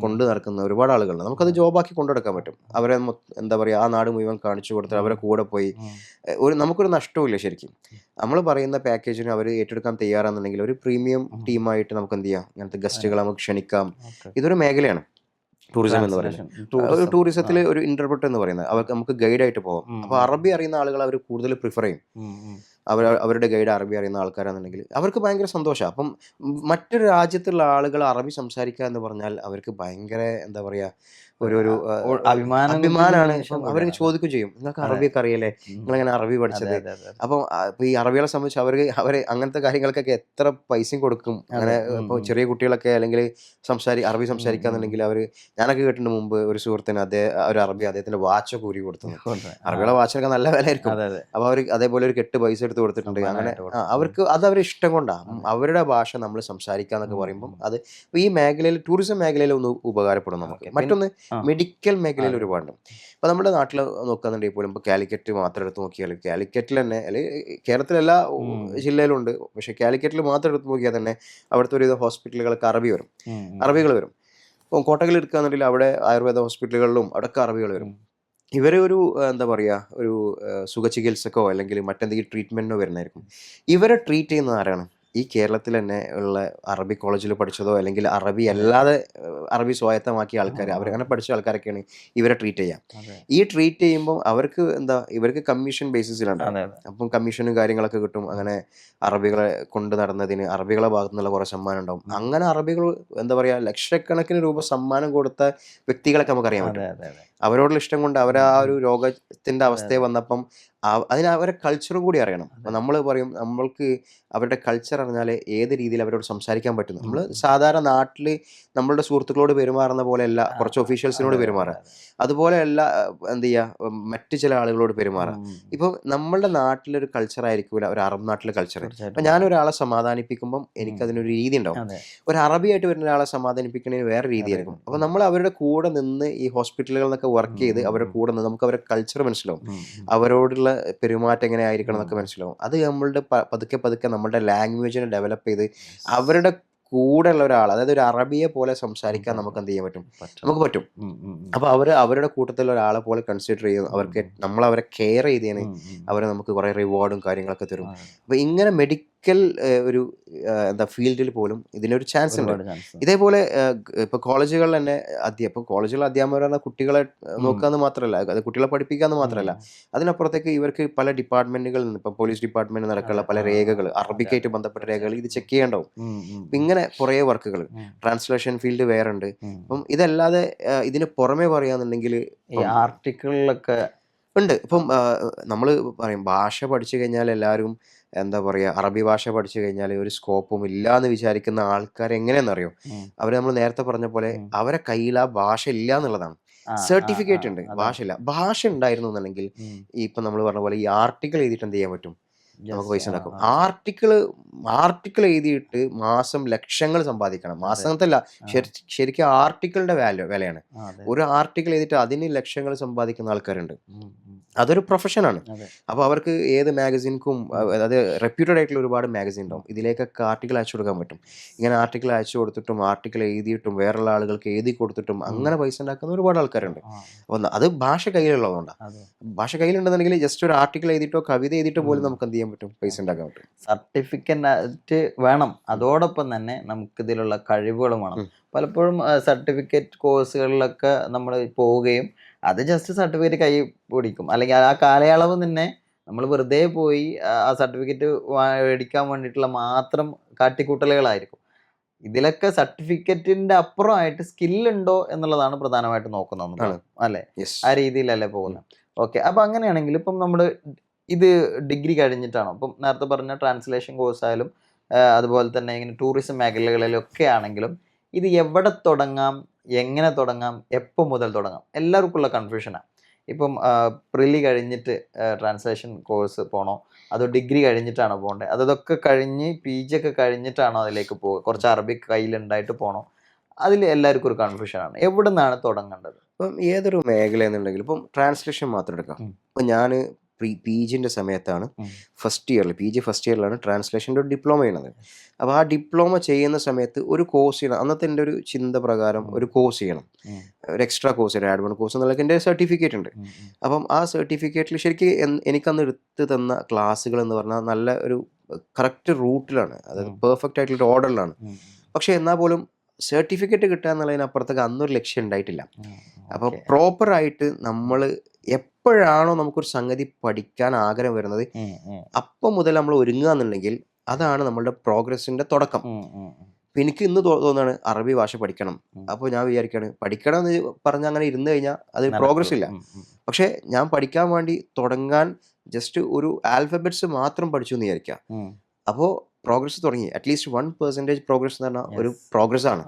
കൊണ്ടു നടക്കുന്ന ഒരുപാട് ആളുകളുണ്ട്. നമുക്കത് ജോബാക്കി കൊണ്ടുനടക്കാൻ പറ്റും. അവരെ എന്താ പറയുക ആ നാട് മുഴുവൻ കാണിച്ചു കൊടുത്ത് അവരെ കൂടെ പോയി ഒരു നമുക്കൊരു നഷ്ടവുമില്ല ശരിക്കും. നമ്മൾ പറയുന്ന പാക്കേജിന് അവർ ഏറ്റെടുക്കാൻ തയ്യാറാണെന്നുണ്ടെങ്കിൽ ഒരു പ്രീമിയം ടീമായിട്ട് നമുക്ക് എന്ത് ചെയ്യാം ഇങ്ങനത്തെ ഗസ്റ്റുകളെ നമുക്ക് ക്ഷണിക്കാം. ഇതൊരു മേഖലയാണ്. ടൂറിസം എന്ന് പറയുന്നത്. ടൂറിസത്തിൽ ഒരു ഇന്റർപ്രറ്റർ എന്ന് പറയുന്നത്. അവർക്ക് നമുക്ക് ഗൈഡായിട്ട് പോകാം അപ്പോൾ അറബി അറിയുന്ന ആളുകൾ അവർ കൂടുതൽ പ്രിഫർ ചെയ്യും. അവർ അവരുടെ ഗൈഡ് അറബി അറിയുന്ന ആൾക്കാരാണെന്നുണ്ടെങ്കിൽ അവർക്ക് ഭയങ്കര സന്തോഷമാണ് അപ്പം മറ്റൊരു രാജ്യത്തുള്ള ആളുകൾ അറബി സംസാരിക്കുക എന്ന് പറഞ്ഞാൽ അവർക്ക് ഭയങ്കര എന്താ പറയുക ഒരു ഒരു അഭിമാനം അഭിമാനമാണ്. അവർക്ക് ചോദിക്കുകയും ചെയ്യും. നിങ്ങൾക്ക് അതെ. അറബിയൊക്കെ അറിയല്ലേ? നിങ്ങൾ നിങ്ങളെങ്ങനെ അറബി അതെ, പഠിച്ചത്? അതെ, അതെ. അപ്പം ഈ അറബികളെ സംബന്ധിച്ച് അവർക്ക് അവർ അങ്ങനത്തെ കാര്യങ്ങൾക്കൊക്കെ എത്ര പൈസയും കൊടുക്കും. അങ്ങനെ ഇപ്പൊ ഇപ്പോൾ ചെറിയ കുട്ടികളൊക്കെ അല്ലെങ്കിൽ സംസാരി അറബി സംസാരിക്കാന്നുണ്ടെങ്കിൽ അവർ ഞാനൊക്കെ കേട്ടിട്ടുണ്ട് മുമ്പ് ഒരു സുഹൃത്തിന് അദ്ദേഹം ഒരു അറബി അദ്ദേഹത്തിന്റെ വാച്ചൊക്കെ ഊരി കൊടുത്തു. അറബികളെ വാച്ചൊക്കെ നല്ല വില ആയിരിക്കും അതെ. അപ്പോൾ അവർ അതേപോലെ ഒരു കെട്ട് പൈസ എടുത്ത് കൊടുത്തിട്ടുണ്ട്. അങ്ങനെ അവർക്ക് അത് അവരെ ഇഷ്ടം കൊണ്ടാണ് അവരുടെ ഭാഷ നമ്മൾ സംസാരിക്കാന്നൊക്കെ എന്നൊക്കെ പറയുമ്പോൾ അത് ഈ മേഖലയിൽ ടൂറിസം മേഖലയിൽ ഒന്ന് ഉപകാരപ്പെടും നമുക്ക്. മറ്റൊന്ന്. മെഡിക്കൽ മേഖലയിൽ ഒരുപാട് ഒരുപാടുണ്ട്. ഇപ്പൊ നമ്മുടെ നാട്ടിൽ നോക്കുകയാണെന്നുണ്ടെങ്കിൽ പോലും ഇപ്പൊ കാലിക്കറ്റ് മാത്രം എടുത്ത് നോക്കിയാൽ കാലിക്കറ്റിൽ തന്നെ അല്ലെങ്കിൽ കേരളത്തിലെല്ലാ ജില്ലയിലുണ്ട് ജില്ലയിലും ഉണ്ട് പക്ഷെ കാലിക്കറ്റിൽ മാത്രം എടുത്ത് നോക്കിയാൽ തന്നെ അവിടുത്തെ ഒരു ഹോസ്പിറ്റലുകളൊക്കെ അറബി വരും. അറബികൾ വരും. ഇപ്പം കോട്ടകളിൽ എടുക്കുകയാണെന്നുണ്ടെങ്കിൽ അവിടെ ആയുർവേദ ഹോസ്പിറ്റലുകളിലും അവിടെയൊക്കെ അറബികൾ വരും. ഇവരെ ഒരു എന്താ പറയുക ഒരു സുഖ സുഖചികിത്സക്കോ അല്ലെങ്കിൽ മറ്റെന്തെങ്കിലും ട്രീറ്റ്മെന്റിനോ വരുന്നതായിരിക്കും. ഇവരെ ട്രീറ്റ് ചെയ്യുന്നത് ആരാണ്? ഈ കേരളത്തിൽ തന്നെ ഉള്ള അറബി കോളേജിൽ പഠിച്ചതോ അല്ലെങ്കിൽ അറബി അല്ലാതെ അറബി സ്വായത്തമാക്കിയ ആൾക്കാർ അവരങ്ങനെ പഠിച്ച ആൾക്കാരൊക്കെയാണ് ഇവരെ ട്രീറ്റ് ചെയ്യാം. ഈ ട്രീറ്റ് ചെയ്യുമ്പോൾ അവർക്ക് എന്താ ഇവർക്ക് കമ്മീഷൻ ബേസിസിലാണ് അതെ അതെ. അപ്പം കമ്മീഷനും കാര്യങ്ങളൊക്കെ കിട്ടും. അങ്ങനെ അറബികളെ കൊണ്ട് നടന്നതിന് അറബികളെ ഭാഗത്തു നിന്നുള്ള കുറേ സമ്മാനം ഉണ്ടാവും. അങ്ങനെ അറബികൾ എന്താ പറയുക ലക്ഷക്കണക്കിന് രൂപ സമ്മാനം കൊടുത്ത വ്യക്തികളൊക്കെ നമുക്കറിയാൻ അവരോടുള്ള ഇഷ്ടം കൊണ്ട് അവർ ആ ഒരു രോഗത്തിന്റെ അവസ്ഥയെ വന്നപ്പം അതിന് അവരെ കൾച്ചറും കൂടി അറിയണം. നമ്മൾ പറയും നമ്മൾക്ക് അവരുടെ കൾച്ചർ അറിഞ്ഞാൽ ഏത് രീതിയിൽ അവരോട് സംസാരിക്കാൻ പറ്റും നമ്മൾ സാധാരണ നാട്ടിൽ നമ്മളുടെ സുഹൃത്തുക്കളോട് പെരുമാറുന്ന പോലെയല്ല കുറച്ച് ഒഫീഷ്യൽസിനോട് പെരുമാറുക. അതെ. അതുപോലെയല്ല എന്ത് ചെയ്യുക മറ്റു ചില ആളുകളോട് പെരുമാറുക. ഇപ്പൊ. നമ്മളുടെ നാട്ടിലൊരു കൾച്ചർ ആയിരിക്കില്ല ഒരു അറബ് നാട്ടിലെ കൾച്ചർ അപ്പൊ അപ്പം ഞാൻ ഒരാളെ സമാധാനിപ്പിക്കുമ്പം എനിക്കതിനൊരു രീതി ഉണ്ടാവും. ഒരു അറബിയായിട്ട് വരുന്ന ഒരാളെ സമാധാനിപ്പിക്കുന്നതിന് വേറെ രീതിയായിരിക്കും അപ്പോൾ നമ്മൾ അവരുടെ കൂടെ നിന്ന് ഈ ഹോസ്പിറ്റലുകളിൽ നിന്നൊക്കെ വർക്ക് ചെയ്ത് അവരുടെ കൂടെ നിന്ന് നമുക്ക് അവരുടെ കൾച്ചർ മനസ്സിലാവും. അവരോടുള്ള പെരുമാറ്റം എങ്ങനെ ആയിരിക്കണം എന്നൊക്കെ മനസ്സിലാവും. അത് നമ്മളുടെ പതുക്കെ പതുക്കെ നമ്മളുടെ ലാംഗ്വേജിനെ ഡെവലപ്പ് ചെയ്ത് അവരുടെ കൂടെ ഉള്ള ഒരാൾ അതായത് ഒരു അറബിയെ പോലെ സംസാരിക്കാൻ നമുക്ക് എന്ത് ചെയ്യാൻ പറ്റും. നമുക്ക് പറ്റും. അപ്പോൾ അവർ അവരുടെ കൂട്ടത്തിലുള്ള ഒരാളെ പോലെ കൺസിഡർ ചെയ്യും അവർക്ക് നമ്മൾ അവരെ കെയർ ചെയ്തതിന്. അവരെ നമുക്ക് കുറേ റിവാർഡും കാര്യങ്ങളൊക്കെ തരും. അപ്പൊ അപ്പോൾ ഇങ്ങനെ മെഡിക്കൽ ഒരു എന്താ ഫീൽഡിൽ പോലും ഇതിനൊരു ചാൻസ് ഉണ്ട്. ഇതേപോലെ ഇപ്പോൾ കോളേജുകളിൽ തന്നെ അധ്യാ ഇപ്പോൾ കോളേജുകൾ അധ്യാപകർ പറഞ്ഞാൽ കുട്ടികളെ. നോക്കാന്ന് മാത്രമല്ല അത് കുട്ടികളെ പഠിപ്പിക്കാന്ന് മാത്രമല്ല. അതിനപ്പുറത്തേക്ക് ഇവർക്ക് പല ഡിപ്പാർട്ട്മെന്റുകളിൽ നിന്ന് ഇപ്പം പോലീസ് ഡിപ്പാർട്ട്മെന്റ് നടക്കുള്ള പല രേഖകൾ അറബിക്കായിട്ട് ബന്ധപ്പെട്ട രേഖകൾ ഇത് ചെക്ക് ചെയ്യേണ്ടാവും. ഇങ്ങനെ കുറേ വർക്കുകൾ ട്രാൻസ്ലേഷൻ ഫീൽഡ് വേറെ ഉണ്ട്. അപ്പം ഇതല്ലാതെ ഇതിന് പുറമെ പറയാന്നുണ്ടെങ്കിൽ ആർട്ടിക്കിളിലൊക്കെ ഉണ്ട്. ഇപ്പം നമ്മൾ പറയും ഭാഷ പഠിച്ചു കഴിഞ്ഞാൽ എല്ലാവരും എന്താ പറയുക അറബി ഭാഷ പഠിച്ചു കഴിഞ്ഞാൽ ഒരു സ്കോപ്പും ഇല്ല എന്ന് വിചാരിക്കുന്ന ആൾക്കാർ എങ്ങനെയെന്നറിയോ? അവർ നമ്മൾ നേരത്തെ പറഞ്ഞ പോലെ അവരെ കയ്യിൽ ആ ഭാഷ ഇല്ല എന്നുള്ളതാണ് സർട്ടിഫിക്കറ്റ് ഉണ്ട് ഭാഷ ഇല്ല ഭാഷ ഉണ്ടായിരുന്നു എന്നുണ്ടെങ്കിൽ ഇപ്പൊ നമ്മൾ പറഞ്ഞ പോലെ ഈ ആർട്ടിക്കിൾ എഴുതിയിട്ട് എന്ത് ചെയ്യാൻ പറ്റും? നമുക്ക് പൈസ ഉണ്ടാക്കും. ആർട്ടിക്കിൾ ആർട്ടിക്കിൾ ആർട്ടിക്കിൾ എഴുതിയിട്ട് മാസം ലക്ഷങ്ങൾ സമ്പാദിക്കണം. മാസത്തല്ല. ശരിക്കും ആർട്ടിക്കിളിന്റെ വാല്യൂ വിലയാണ്. ഒരു ആർട്ടിക്കിൾ എഴുതിയിട്ട് അതിന് ലക്ഷങ്ങൾ സമ്പാദിക്കുന്ന ആൾക്കാരുണ്ട്. അതൊരു പ്രൊഫഷനാണ്. അപ്പോൾ അവർക്ക് ഏത് മാഗസിൻക്കും അതായത് റെപ്യൂട്ടഡ് ആയിട്ടുള്ള ഒരുപാട് മാഗസിൻ ഉണ്ടാവും. ഇതിലേക്കൊക്കെ ആർട്ടിക്കിൾ അയച്ചു കൊടുക്കാൻ പറ്റും. ഇങ്ങനെ ആർട്ടിക്കിൾ അയച്ചു കൊടുത്തിട്ടും ആർട്ടിക്കിൾ എഴുതിയിട്ടും വേറെയുള്ള ആളുകൾക്ക് എഴുതി കൊടുത്തിട്ടും അങ്ങനെ പൈസ ഉണ്ടാക്കുന്ന ഒരുപാട് ആൾക്കാരുണ്ട്. ഒന്ന് അപ്പോൾ അത് ഭാഷ കയ്യിലുള്ളതുകൊണ്ടാണ് ഭാഷ കയ്യിലുണ്ടെന്നുണ്ടെങ്കിൽ ജസ്റ്റ് ഒരു ആർട്ടിക്കിൾ എഴുതിയിട്ടോ കവിത എഴുതിയിട്ടോ പോലും നമുക്ക് എന്ത് ചെയ്യാൻ പറ്റും? പൈസ ഉണ്ടാക്കാൻ പറ്റും. സർട്ടിഫിക്കറ്റ് വേണം. അതോടൊപ്പം തന്നെ നമുക്ക് ഇതിലുള്ള കഴിവുകളും വേണം. പലപ്പോഴും സർട്ടിഫിക്കറ്റ് കോഴ്സുകളിലൊക്കെ നമ്മൾ പോവുകയും അത് ജസ്റ്റ് സർട്ടിഫിക്കറ്റ് കൈ പിടിക്കും. അല്ലെങ്കിൽ ആ കാലയളവ് തന്നെ നമ്മൾ വെറുതെ പോയി ആ- സർട്ടിഫിക്കറ്റ് മേടിക്കാൻ വേണ്ടിയിട്ടുള്ള മാത്രം കാട്ടിക്കൂട്ടലുകളായിരിക്കും. ഇതിലൊക്കെ സർട്ടിഫിക്കറ്റിന്റെ അപ്പുറമായിട്ട് സ്കില്ലുണ്ടോ എന്നുള്ളതാണ് പ്രധാനമായിട്ട് നോക്കുന്നത് അല്ലെ? അല്ലേ ആ രീതിയിലല്ലേ പോകുന്നത്. ഓക്കെ അപ്പൊ അങ്ങനെയാണെങ്കിൽ ഇപ്പം നമ്മൾ ഇത് ഡിഗ്രി കഴിഞ്ഞിട്ടാണോ? ഇപ്പം നേരത്തെ പറഞ്ഞ ട്രാൻസ്ലേഷൻ കോഴ്സ് ആയാലും അതുപോലെ തന്നെ ഇങ്ങനെ ടൂറിസം മേഖലകളിലൊക്കെ ആണെങ്കിലും ഇത് എവിടെ തുടങ്ങാം? എങ്ങനെ തുടങ്ങാം എപ്പോൾ മുതൽ തുടങ്ങാം എല്ലാവർക്കുള്ള കൺഫ്യൂഷനാണ് ഇപ്പം പ്രിലി കഴിഞ്ഞിട്ട് ട്രാൻസ്ലേഷൻ കോഴ്സ് പോകണോ അതോ ഡിഗ്രി കഴിഞ്ഞിട്ടാണോ പോകേണ്ടത് അതൊക്കെ കഴിഞ്ഞ് പി ജി ഒക്കെ കഴിഞ്ഞിട്ടാണോ അതിലേക്ക് പോകുക കുറച്ച് അറബിക് കയ്യിലുണ്ടായിട്ട് പോകണോ അതിൽ എല്ലാവർക്കും ഒരു കൺഫ്യൂഷനാണ് എവിടെ നിന്നാണ് തുടങ്ങേണ്ടത്? ഇപ്പം ഏതൊരു മേഖല എന്നുണ്ടെങ്കിലും ഇപ്പം ട്രാൻസ്ലേഷൻ മാത്രം എടുക്കാം. ഇപ്പം ഞാൻ പ്രീ പി ജിന്റെ സമയത്താണ് ഫസ്റ്റ് ഇയറിൽ പി ജി ഫസ്റ്റ് ഇയറിലാണ് ട്രാൻസ്ലേഷന്റെ ഒരു ഡിപ്ലോമ ചെയ്യുന്നത്. അപ്പോൾ ആ ഡിപ്ലോമ ചെയ്യുന്ന സമയത്ത് ഒരു കോഴ്സ് ചെയ്യണം. അന്നത്തെ എന്റെ ഒരു ചിന്ത പ്രകാരം ഒരു കോഴ്സ് ചെയ്യണം. ഒരു എക്സ്ട്രാ കോഴ്സ് ഒരു ആഡ് കോഴ്സ് എന്നുള്ള എന്റെ സർട്ടിഫിക്കറ്റ് ഉണ്ട്. അപ്പം ആ സർട്ടിഫിക്കറ്റിൽ ശരിക്കും എനിക്കന്ന് എടുത്ത് തന്ന ക്ലാസ്സുകൾ എന്ന് പറഞ്ഞാൽ നല്ല ഒരു കറക്റ്റ് റൂട്ടിലാണ് അതായത് പെർഫെക്റ്റ് ആയിട്ടുള്ള ഓർഡറിലാണ് പക്ഷേ എന്നാൽ പോലും സർട്ടിഫിക്കറ്റ് കിട്ടുക എന്നുള്ളതിനപ്പുറത്തേക്ക് അന്നൊരു ലക്ഷ്യം ഉണ്ടായിട്ടില്ല. അപ്പോൾ. പ്രോപ്പറായിട്ട് നമ്മൾ എപ്പോഴാണോ നമുക്കൊരു സംഗതി പഠിക്കാൻ ആഗ്രഹം വരുന്നത്. അപ്പം മുതൽ നമ്മൾ ഒരുങ്ങുക എന്നുണ്ടെങ്കിൽ അതാണ് നമ്മളുടെ പ്രോഗ്രസിന്റെ തുടക്കം ഉം. എനിക്ക് ഇന്ന് തോന്നുകയാണ് അറബി ഭാഷ പഠിക്കണം. അപ്പോൾ ഞാൻ വിചാരിക്കുകയാണ് പഠിക്കണം എന്ന് പറഞ്ഞ് അങ്ങനെ ഇരുന്നു കഴിഞ്ഞാൽ അത് പ്രോഗ്രസ് ഇല്ല. പക്ഷേ ഞാൻ പഠിക്കാൻ വേണ്ടി തുടങ്ങാൻ ജസ്റ്റ് ഒരു ആൽഫബറ്റ്സ് മാത്രം പഠിച്ചു എന്ന് വിചാരിക്കുക ഉം. അപ്പോൾ പ്രോഗ്രസ് തുടങ്ങി അറ്റ്ലീസ്റ്റ് വൺ പെർസെന്റേജ് പ്രോഗ്രസ് എന്ന് പറഞ്ഞാൽ ഒരു. പ്രോഗ്രസ് ആണ്.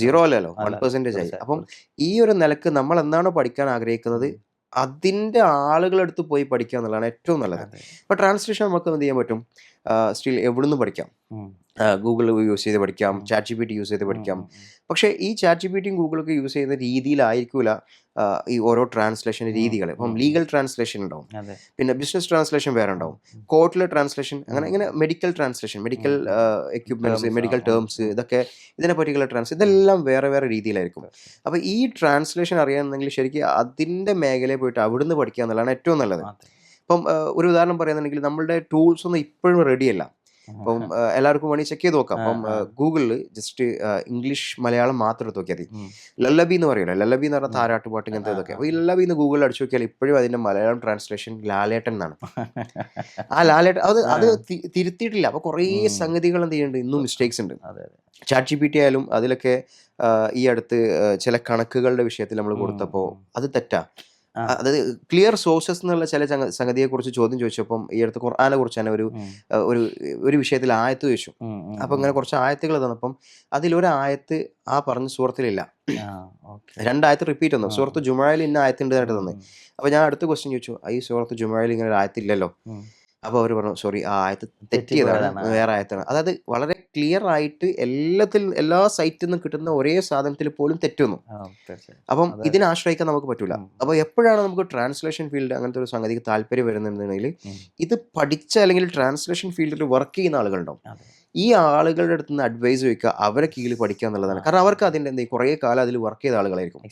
സീറോ അല്ലല്ലോ വൺ പെർസെന്റേജ് ആയി അപ്പം ഈ ഒരു നിലയ്ക്ക് നമ്മൾ എന്താണോ പഠിക്കാൻ ആഗ്രഹിക്കുന്നത് അതിന്റെ ആളുകളെടുത്ത് പോയി പഠിക്കുക എന്നുള്ളതാണ് ഏറ്റവും നല്ലത്. അപ്പോൾ ട്രാൻസ്ലേഷൻ നമുക്ക് എന്ത് ചെയ്യാൻ പറ്റും? സ്റ്റിൽ എവിടുന്ന് പഠിക്കാം? ഉം. ഗൂഗിൾ യൂസ് ചെയ്ത് പഠിക്കാം. Chat G P T use ചെയ്ത് പഠിക്കാം പക്ഷേ ഈ ചാറ്റ് ജി പി ടിയും ഗൂഗിളൊക്കെ യൂസ് ചെയ്യുന്ന രീതിയിലായിരിക്കില്ല ഈ ഓരോ ട്രാൻസ്ലേഷൻ രീതികൾ. ഇപ്പം ലീഗൽ ട്രാൻസ്ലേഷൻ ഉണ്ടാവും. പിന്നെ ബിസിനസ് ട്രാൻസ്ലേഷൻ വേറെ ഉണ്ടാവും. കോർട്ടിലെ ട്രാൻസ്ലേഷൻ അങ്ങനെ ഇങ്ങനെ medical translation medical. Equipments medical terms ഇതൊക്കെ ഇതിനെ പറ്റിയുള്ള ട്രാൻസ് ഇതെല്ലാം വേറെ വേറെ രീതിയിലായിരിക്കും. അപ്പോൾ ഈ ട്രാൻസ്ലേഷൻ അറിയാമെന്നെങ്കിൽ ശരിക്കും അതിന്റെ മേഖലയിൽ പോയിട്ട് അവിടുന്ന് പഠിക്കുക എന്നുള്ളതാണ് ഏറ്റവും നല്ലത്. ഇപ്പം ഒരു ഉദാഹരണം പറയുന്നുണ്ടെങ്കിൽ നമ്മളുടെ ടൂൾസ് ഒന്നും ഇപ്പോഴും റെഡിയല്ല അപ്പം എല്ലാവർക്കും വേണമെങ്കിൽ ചെക്ക് ചെയ്ത് നോക്കാം. അപ്പം. ഗൂഗിളിൽ ജസ്റ്റ് ഇംഗ്ലീഷ് മലയാളം മാത്രം എടുത്ത് നോക്കിയാൽ മതി. ലല്ലബി എന്ന് പറയുന്നത് ലല്ലബി എന്ന് പറഞ്ഞാൽ താരാട്ട് പാട്ട് ഇങ്ങനത്തെ ഇതൊക്കെ. അപ്പോൾ ഈ ലല്ലബി എന്ന് ഗൂഗിളിൽ അടിച്ചു നോക്കിയാൽ ഇപ്പോഴും അതിന്റെ മലയാളം ട്രാൻസ്ലേഷൻ ലാലേട്ടൻ എന്നാണ്. ആ ലാലേട്ടൻ അത് അത് തിരുത്തിയിട്ടില്ല. അപ്പോൾ കുറേ സംഗതികൾ എന്ത് ചെയ്യുന്നുണ്ട്? ഇന്നും മിസ്റ്റേക്സ് ഉണ്ട്. ചാറ്റ് ജി പി ടി ആയാലും അതിലൊക്കെ ഈ അടുത്ത് ചില കണക്കുകളുടെ വിഷയത്തിൽ നമ്മൾ കൊടുത്തപ്പോൾ അത് തെറ്റാ. അതായത് ക്ലിയർ സോഴ്സസ് എന്നുള്ള ചില സംഗതിയെ കുറിച്ച് ചോദ്യം ചോദിച്ചപ്പം ഈ അടുത്ത് ഖുർആാനെ കുറിച്ച് തന്നെ ഒരു ഒരു ഒരു വിഷയത്തിൽ ആയത്ത് ചോദിച്ചു. ഉം, ഇങ്ങനെ കുറച്ച് ആയത്തുകൾ തന്നപ്പം അതിലൊരു ആയത്ത് ആ പറഞ്ഞ സൂറത്തിലില്ല. രണ്ടായത്ത് റിപ്പീറ്റ് വന്നു. സുഹൃത്ത് സൂറത്ത് ജുമായിൽ ഇന്ന ആയത്തുണ്ട് ആയിട്ട് തന്നെ. അപ്പൊ ഞാൻ അടുത്ത ക്വസ്റ്റ്യൻ ചോദിച്ചു ഈ സൂറത്ത് ജുമായിൽ ഇങ്ങനെ ഒരു ആയത്തില്ലല്ലോ. അപ്പോൾ അവർ പറഞ്ഞു സോറി ആ ആയത്ത് തെറ്റിയതാണ് വേറെ ആയത്താണ്. അതായത് വളരെ ക്ലിയർ ആയിട്ട് എല്ലാത്തിൽ എല്ലാ സൈറ്റിൽ നിന്നും കിട്ടുന്ന ഒരേ സാധനത്തിൽ പോലും തെറ്റുന്നു. അപ്പം ഇതിനെ ആശ്രയിക്കാൻ നമുക്ക് പറ്റൂല. അപ്പൊ അപ്പോൾ എപ്പോഴാണ് നമുക്ക് ട്രാൻസ്ലേഷൻ ഫീൽഡ് അങ്ങനത്തെ ഒരു സംഗതിക്ക് താല്പര്യം വരുന്നുണ്ടെങ്കിൽ ഉം. ഇത് പഠിച്ച അല്ലെങ്കിൽ ട്രാൻസ്ലേഷൻ ഫീൽഡിൽ വർക്ക് ചെയ്യുന്ന ആളുകളുണ്ടാവും. ഈ ആളുകളുടെ അടുത്ത് നിന്ന് അഡ്വൈസ് ചോദിക്കുക അവരെ കീഴിൽ പഠിക്കുക എന്നുള്ളതാണ്. കാരണം അവർക്ക് അതിന്റെ എന്തെങ്കിലും കുറേ കാലം അതിൽ വർക്ക് ചെയ്ത ആളുകളായിരിക്കും.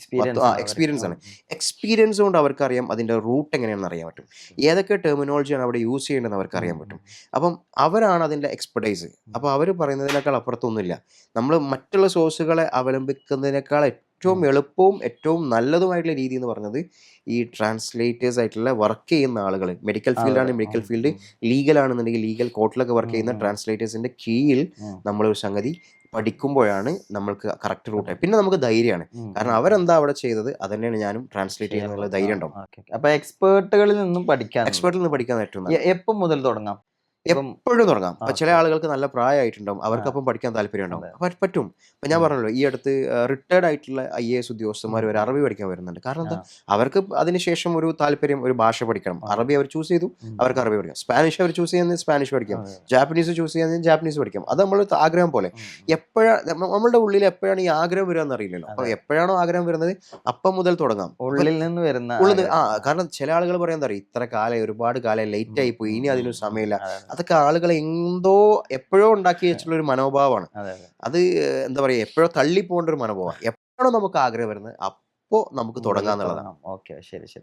എക്സ്പീരിയൻസ് ആണ്. എക്സ്പീരിയൻസ് കൊണ്ട് അവർക്കറിയാം അതിന്റെ റൂട്ട് എങ്ങനെയാണെന്ന് അറിയാൻ പറ്റും. ഏതൊക്കെ ടെർമിനോളജിയാണ് അവിടെ യൂസ് ചെയ്യേണ്ടതെന്ന് അവർക്ക് അറിയാൻ പറ്റും. അപ്പം അവരാണ് അതിന്റെ എക്സ്പെർട്ടൈസ് അപ്പോൾ അവർ പറയുന്നതിനേക്കാൾ അപ്പുറത്തൊന്നുമില്ല. നമ്മൾ മറ്റുള്ള സോഴ്സുകളെ അവലംബിക്കുന്നതിനേക്കാൾ ഏറ്റവും. എളുപ്പവും ഏറ്റവും നല്ലതുമായിട്ടുള്ള രീതി എന്ന് പറഞ്ഞത് ഈ ട്രാൻസ്ലേറ്റേഴ്സ് ആയിട്ടുള്ള വർക്ക് ചെയ്യുന്ന ആളുകൾ മെഡിക്കൽ ഫീൽഡാണ് മെഡിക്കൽ ഫീൽഡ് ലീഗൽ ആണെന്നുണ്ടെങ്കിൽ ലീഗൽ കോർട്ടിലൊക്കെ വർക്ക് ചെയ്യുന്ന ട്രാൻസ്ലേറ്റേഴ്സിന്റെ കീഴിൽ നമ്മളൊരു സംഗതി പഠിക്കുമ്പോഴാണ് നമ്മൾക്ക് കറക്റ്റ് റൂട്ട് പിന്നെ നമുക്ക് ധൈര്യമാണ്. കാരണം. അവരെന്താ അവിടെ ചെയ്തത്? അത് തന്നെയാണ് ഞാനും ട്രാൻസ്ലേറ്റ് ചെയ്യുന്നത് ധൈര്യം ഉണ്ടാവും. അപ്പൊ എക്സ്പേർട്ടുകളിൽ നിന്നും പഠിക്കാൻ എക്സ്പേർട്ടിൽ നിന്ന് പഠിക്കാൻ ഏറ്റവും എപ്പം മുതൽ തുടങ്ങാം? എപ്പോഴും തുടങ്ങാം. അപ്പൊ ചില. ആളുകൾക്ക് നല്ല പ്രായമായിട്ടുണ്ടാവും. അവർക്കപ്പം പഠിക്കാൻ താല്പര്യം ഉണ്ടാവും. പറ്റും. അപ്പൊ ഞാൻ. പറഞ്ഞല്ലോ ഈ അടുത്ത് റിട്ടയർഡ് ആയിട്ടുള്ള ഐ എ എസ് ഉദ്യോഗസ്ഥന്മാർ ഒരു അറബി പഠിക്കാൻ വരുന്നുണ്ട്. കാരണം എന്താ. അവർക്ക് അതിനുശേഷം ഒരു താല്പര്യം ഒരു ഭാഷ പഠിക്കണം. അറബി അവർ ചൂസ് ചെയ്തു. അവർക്ക് അറബി പഠിക്കാം. സ്പാനിഷ് അവർ ചൂസ് ചെയ്യുന്നത് സ്പാനിഷ് പഠിക്കാം. ജാപ്പനീസ് ചൂസ് ചെയ്യുന്നത് ജാപ്പനീസ് പഠിക്കാം. അത് നമ്മൾ ആഗ്രഹം പോലെ. എപ്പോഴാണ് നമ്മളുടെ ഉള്ളിൽ എപ്പോഴാണ് ഈ ആഗ്രഹം വരിക എന്നറിയില്ലല്ലോ. അപ്പൊ. എപ്പോഴാണോ ആഗ്രഹം വരുന്നത്? അപ്പം മുതൽ തുടങ്ങാം. ഉള്ളിൽ നിന്ന് വരുന്ന ഉള്ളത് ആ. കാരണം ചില ആളുകൾ പറയാൻ പറയുക ഇത്ര കാലം ഒരുപാട് കാലം ലേറ്റ് ആയി പോയി. ഇനി അതിനൊരു സമയമില്ല. അതൊക്കെ ആളുകളെ എന്തോ എപ്പോഴോ ഉണ്ടാക്കി വെച്ചിട്ടുള്ള ഒരു മനോഭാവമാണ്. അതെ, എന്താ പറയുക എപ്പോഴോ തള്ളി പോകേണ്ട ഒരു മനോഭാവം എപ്പോഴാണോ നമുക്ക് ആഗ്രഹം വരുന്നത് അപ്പോ നമുക്ക് തുടങ്ങാം എന്നുള്ളതാണ്. ഓക്കെ ശരി ശരി.